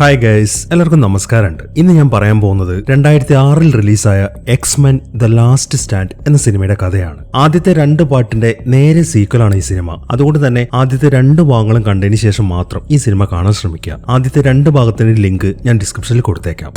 Hi guys എല്ലാവർക്കും നമസ്കാരമുണ്ട്. ഇന്ന് ഞാൻ പറയാൻ പോകുന്നത് രണ്ടായിരത്തി ആറിൽ റിലീസായ എക്സ്മെൻ ദ ലാസ്റ്റ് സ്റ്റാൻഡ് എന്ന സിനിമയുടെ കഥയാണ്. ആദ്യത്തെ രണ്ട് പാട്ടിന്റെ നേരെ സീക്വലാണ് ഈ സിനിമ. അതുകൊണ്ട് തന്നെ ആദ്യത്തെ രണ്ട് ഭാഗങ്ങളും കണ്ടതിന് ശേഷം മാത്രം ഈ സിനിമ കാണാൻ ശ്രമിക്കുക. ആദ്യത്തെ രണ്ട് ഭാഗത്തിന്റെ ലിങ്ക് ഞാൻ ഡിസ്ക്രിപ്ഷനിൽ കൊടുത്തേക്കാം.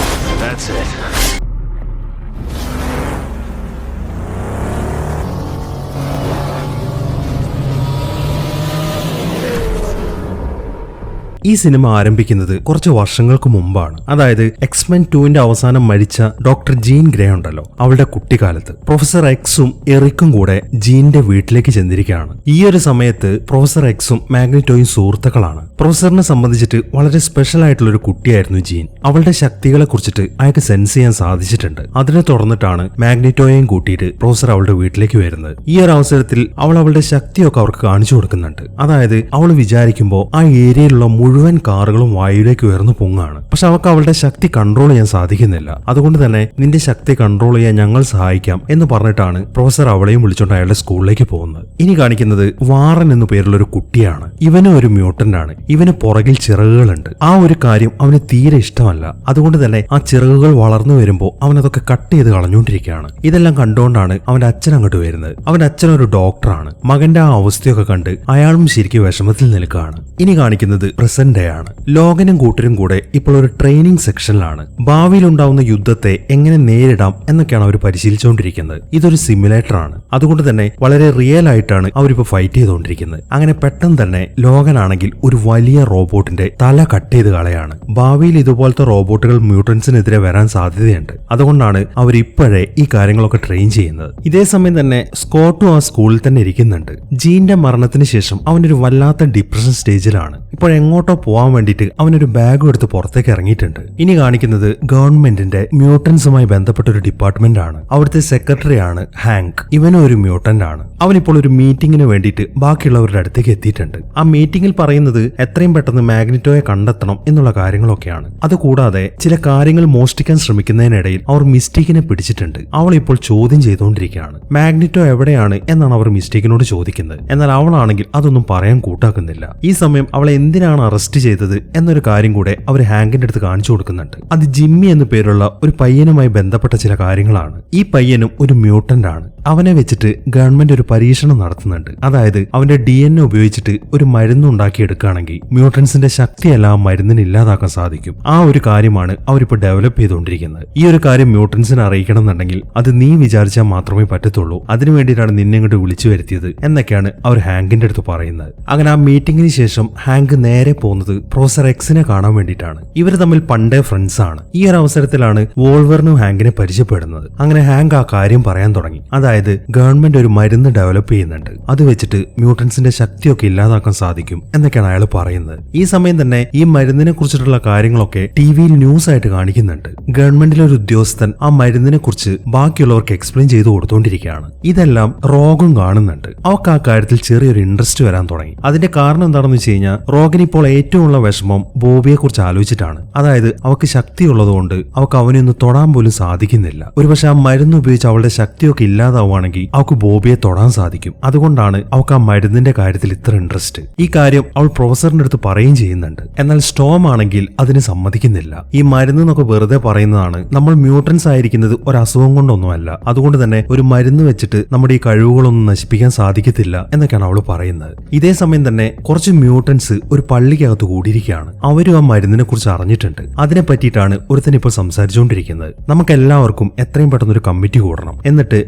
ഈ സിനിമ ആരംഭിക്കുന്നത് കുറച്ച് വർഷങ്ങൾക്ക് മുമ്പാണ്. അതായത് എക്സ്മെൻ ടുവിന്റെ അവസാനം മരിച്ച ഡോക്ടർ ജീൻ ഗ്രേ ഉണ്ടല്ലോ. അവളുടെ കുട്ടിക്കാലത്ത്. പ്രൊഫസർ എക്സും എറിക്കും കൂടെ ജീന്റെ വീട്ടിലേക്ക് ചെന്നിരിക്കുകയാണ്. ഈ ഒരു സമയത്ത് പ്രൊഫസർ എക്സും മാഗ്നറ്റോയും സുഹൃത്തുക്കളാണ്. പ്രൊഫസറിനെ സംബന്ധിച്ചിട്ട് വളരെ സ്പെഷ്യൽ ആയിട്ടുള്ള ഒരു കുട്ടിയായിരുന്നു ജീൻ. അവളുടെ ശക്തികളെ കുറിച്ചിട്ട് അയാൾക്ക് സെൻസ് ചെയ്യാൻ സാധിച്ചിട്ടുണ്ട്. അതിനെ തുടർന്നിട്ടാണ് മാഗ്നറ്റോയെയും കൂട്ടിയിട്ട് പ്രൊഫസർ അവളുടെ വീട്ടിലേക്ക് വരുന്നത്. ഈ ഒരു അവസരത്തിൽ അവൾ അവളുടെ ശക്തിയൊക്കെ അവർക്ക് കാണിച്ചു കൊടുക്കുന്നുണ്ട്. അതായത് അവൾ വിചാരിക്കുമ്പോൾ ആ ഏരിയയിലുള്ള മുഴുവൻ കാറുകളും വായുവിലേക്ക് ഉയർന്നു പൊങ്ങാണ് പക്ഷെ അവൾക്ക് അവളുടെ ശക്തി കൺട്രോൾ ചെയ്യാൻ സാധിക്കുന്നില്ല. അതുകൊണ്ട് തന്നെ നിന്റെ ശക്തി കൺട്രോൾ ചെയ്യാൻ ഞങ്ങൾ സഹായിക്കാം എന്ന് പറഞ്ഞിട്ടാണ് പ്രൊഫസർ അവളെയും വിളിച്ചുകൊണ്ട് അയാളുടെ സ്കൂളിലേക്ക് പോകുന്നത്. ഇനി കാണിക്കുന്നത് വാറൻ എന്നു പേരുള്ള ഒരു കുട്ടിയാണ്. ഇവനും ഒരു മ്യൂട്ടന്റ് ആണ്. ഇവന് പുറകിൽ ചിറകുകളുണ്ട്. ആ ഒരു കാര്യം അവന് തീരെ ഇഷ്ടമല്ല. അതുകൊണ്ട് തന്നെ ആ ചിറകുകൾ വളർന്നു വരുമ്പോൾ അവൻ അതൊക്കെ കട്ട് ചെയ്ത് കളഞ്ഞുകൊണ്ടിരിക്കുകയാണ്. ഇതെല്ലാം കണ്ടുകൊണ്ടാണ് അവന്റെ അച്ഛൻ അങ്ങോട്ട് വരുന്നത്. അവന്റെ അച്ഛൻ ഒരു ഡോക്ടറാണ് മകന്റെ ആ അവസ്ഥയൊക്കെ കണ്ട് അയാളും ശരിക്കും വിഷമത്തിൽ നിൽക്കുകയാണ്. ഇനി കാണിക്കുന്നത് പ്രസന്റ് ഡേ ആണ് ലോകനും കൂട്ടരും കൂടെ ഇപ്പോൾ ഒരു ട്രെയിനിങ് സെക്ഷനിലാണ്. ഭാവിയിൽ ഉണ്ടാവുന്ന യുദ്ധത്തെ എങ്ങനെ നേരിടാം എന്നൊക്കെയാണ് അവർ പരിശീലിച്ചുകൊണ്ടിരിക്കുന്നത്. ഇതൊരു സിമുലേറ്റർ ആണ് അതുകൊണ്ട് തന്നെ വളരെ റിയൽ ആയിട്ടാണ് അവരിപ്പോ ഫൈറ്റ് ചെയ്തുകൊണ്ടിരിക്കുന്നത്. അങ്ങനെ പെട്ടെന്ന് തന്നെ ലോകനാണെങ്കിൽ ഒരു വലിയ റോബോട്ടിന്റെ തല കട്ട് ചെയ്ത് കളയാണ്. ഭാവിയിൽ ഇതുപോലത്തെ റോബോട്ടുകൾ മ്യൂട്ടൻസിനെതിരെ വരാൻ സാധ്യതയുണ്ട്. അതുകൊണ്ടാണ് അവർ ഇപ്പോഴേ ഈ കാര്യങ്ങളൊക്കെ ട്രെയിൻ ചെയ്യുന്നത്. ഇതേ സമയം തന്നെ സ്കോട്ടും ആ സ്കൂളിൽ തന്നെ ഇരിക്കുന്നുണ്ട്. ജീന്റെ മരണത്തിന് ശേഷം അവനൊരു വല്ലാത്ത ഡിപ്രഷൻ സ്റ്റേജിലാണ് ഇപ്പോൾ എങ്ങോട്ടോ പോകാൻ വേണ്ടിയിട്ട് അവനൊരു ബാഗ് എടുത്ത് പുറത്തേക്ക് ഇറങ്ങിയിട്ടുണ്ട്. ഇനി കാണിക്കുന്നത് ഗവൺമെന്റിന്റെ മ്യൂട്ടൻസുമായി ബന്ധപ്പെട്ട ഒരു ഡിപ്പാർട്ട്മെന്റ് ആണ് അവിടുത്തെ സെക്രട്ടറി ആണ് ഹാങ്ക്. ഇവനും ഒരു മ്യൂട്ടന്റ് ആണ് അവനിപ്പോൾ ഒരു മീറ്റിംഗിന് വേണ്ടിയിട്ട് ബാക്കിയുള്ളവരുടെ അടുത്തേക്ക് എത്തിയിട്ടുണ്ട്. ആ മീറ്റിംഗിൽ പറയുന്നത് എത്രയും പെട്ടെന്ന് മാഗ്നറ്റോയെ കണ്ടെത്തണം എന്നുള്ള കാര്യങ്ങളൊക്കെയാണ്. അതുകൂടാതെ ചില കാര്യങ്ങൾ മോഷ്ടിക്കാൻ ശ്രമിക്കുന്നതിനിടയിൽ അവർ മിസ്റ്റേക്കിനെ പിടിച്ചിട്ടുണ്ട്. അവൾ ഇപ്പോൾ ചോദ്യം ചെയ്തുകൊണ്ടിരിക്കുകയാണ്. മാഗ്നറ്റോ എവിടെയാണ് എന്നാണ് അവർ മിസ്റ്റേക്കിനോട് ചോദിക്കുന്നത്. എന്നാൽ അവളാണെങ്കിൽ അതൊന്നും പറയാൻ കൂട്ടാക്കുന്നില്ല. ഈ സമയം അവളെ എന്തിനാണ് അറസ്റ്റ് ചെയ്തത് എന്നൊരു കാര്യം കൂടെ അവർ ഹാങ്കിന്റെ അടുത്ത് കാണിച്ചു കൊടുക്കുന്നുണ്ട്. അത് ജിമ്മി എന്നു പേരുള്ള ഒരു പയ്യനുമായി ബന്ധപ്പെട്ട ചില കാര്യങ്ങളാണ്. ഈ പയ്യനും ഒരു മ്യൂട്ടന്റ് ആണ് അവനെ വെച്ചിട്ട് ഗവൺമെന്റ് ഒരു പരീക്ഷണം നടത്തുന്നുണ്ട്. അതായത് അവന്റെ ഡി എൻ എ ഉപയോഗിച്ചിട്ട് ഒരു മരുന്ന് ഉണ്ടാക്കിയെടുക്കുകയാണെങ്കിൽ മ്യൂട്ടൻസിന്റെ ശക്തിയെല്ലാം മരുന്നിന് ഇല്ലാതാക്കാൻ സാധിക്കും. ആ ഒരു കാര്യമാണ് അവരിപ്പോൾ ഡെവലപ്പ് ചെയ്തുകൊണ്ടിരിക്കുന്നത്. ഈ ഒരു കാര്യം മ്യൂട്ടൻസിന് അറിയിക്കണം എന്നുണ്ടെങ്കിൽ അത് നീ വിചാരിച്ചാൽ മാത്രമേ പറ്റത്തുള്ളൂ. അതിനു വേണ്ടിയിട്ടാണ് നിന്നെ ഇങ്ങോട്ട് വിളിച്ചു വരുത്തിയത് എന്നൊക്കെയാണ് അവർ ഹാങ്കിന്റെ അടുത്ത് പറയുന്നത്. അങ്ങനെ ആ മീറ്റിംഗിന് ശേഷം ഹാങ്ക് നേരെ പോകുന്നത് പ്രൊഫസർ എക്സിനെ കാണാൻ വേണ്ടിയിട്ടാണ്. ഇവർ തമ്മിൽ പണ്ടേ ഫ്രണ്ട്സ് ആണ്. ഈ ഒരു അവസരത്തിലാണ് വോൾവറിനും ഹാങ്കിനെ പരിചയപ്പെടുന്നത്. അങ്ങനെ ഹാങ്ക് ആ കാര്യം പറയാൻ തുടങ്ങി. അതായത് ഗവൺമെന്റ് ഒരു മരുന്ന് ഡെവലപ്പ് ചെയ്യുന്നുണ്ട്. അത് വെച്ചിട്ട് മ്യൂട്ടൻസിന്റെ ശക്തിയൊക്കെ ഇല്ലാതാക്കാൻ സാധിക്കും എന്നൊക്കെയാണ് അയാൾ പറയുന്നത്. ഈ സമയം തന്നെ ഈ മരുന്നിനെ കുറിച്ചിട്ടുള്ള കാര്യങ്ങളൊക്കെ ടി വിയിൽ ന്യൂസ് ആയിട്ട് കാണിക്കുന്നുണ്ട്. ഗവൺമെന്റിലെ ഒരു ഉദ്യോഗസ്ഥൻ ആ മരുന്നിനെ കുറിച്ച് ബാക്കിയുള്ളവർക്ക് എക്സ്പ്ലെയിൻ ചെയ്തു കൊടുത്തോണ്ടിരിക്കുകയാണ്. ഇതെല്ലാം റോഗും കാണുന്നുണ്ട്. അവർക്ക് ആ കാര്യത്തിൽ ചെറിയൊരു ഇൻട്രസ്റ്റ് വരാൻ തുടങ്ങി. അതിന്റെ കാരണം എന്താണെന്ന് വെച്ച് കഴിഞ്ഞാൽ റോഗിന് ഇപ്പോൾ ഏറ്റവും ഉള്ള വിഷമം ബോബിയെ കുറിച്ച് ആലോചിച്ചിട്ടാണ്. അതായത് അവക്ക് ശക്തി ഉള്ളതുകൊണ്ട് അവൾക്ക് അവനെ ഒന്ന് തൊടാൻ പോലും സാധിക്കുന്നില്ല. ഒരുപക്ഷെ ആ മരുന്ന് ഉപയോഗിച്ച് അവളുടെ ശക്തിയൊക്കെ ഇല്ലാതാവുകയാണെങ്കിൽ അവൾക്ക് ബോബിയെ തൊടാൻ സാധിക്കും. അതുകൊണ്ടാണ് അവൾക്ക് ആ മരുന്നിന്റെ കാര്യത്തിൽ ഇത്ര ഇൻട്രസ്റ്റ് ഈ കാര്യം അവൾ പ്രൊഫസറിന്റെ അടുത്ത് പറയുകയും ചെയ്യുന്നുണ്ട്. എന്നാൽ സ്റ്റോം ആണെങ്കിൽ അതിന് സമ്മതിക്കുന്നില്ല. ഈ മരുന്ന് എന്നൊക്കെ വെറുതെ പറയുന്നതാണ് നമ്മൾ മ്യൂട്ടൻസ് ആയിരിക്കുന്നത് ഒരു അസുഖം കൊണ്ടൊന്നുമല്ല. അതുകൊണ്ട് തന്നെ ഒരു മരുന്ന് വെച്ചിട്ട് നമ്മുടെ ഈ കഴിവുകളൊന്നും നശിപ്പിക്കാൻ സാധിക്കത്തില്ല എന്നൊക്കെയാണ് അവൾ പറയുന്നത്. ഇതേ സമയം തന്നെ കുറച്ച് മ്യൂട്ടൻസ് ഒരു പള്ളിക്കകത്ത് കൂടിയിരിക്കുകയാണ്. അവരും ആ മരുന്നിനെ കുറിച്ച് അറിഞ്ഞിട്ടുണ്ട്. അതിനെ പറ്റിയിട്ടാണ് ഒരുത്തനിപ്പോൾ സംസാരിച്ചുകൊണ്ടിരിക്കുന്നത്. നമുക്ക് എല്ലാവർക്കും എത്രയും പെട്ടെന്ന് ഒരു കമ്മിറ്റി കൂടണം. എന്നിട്ട്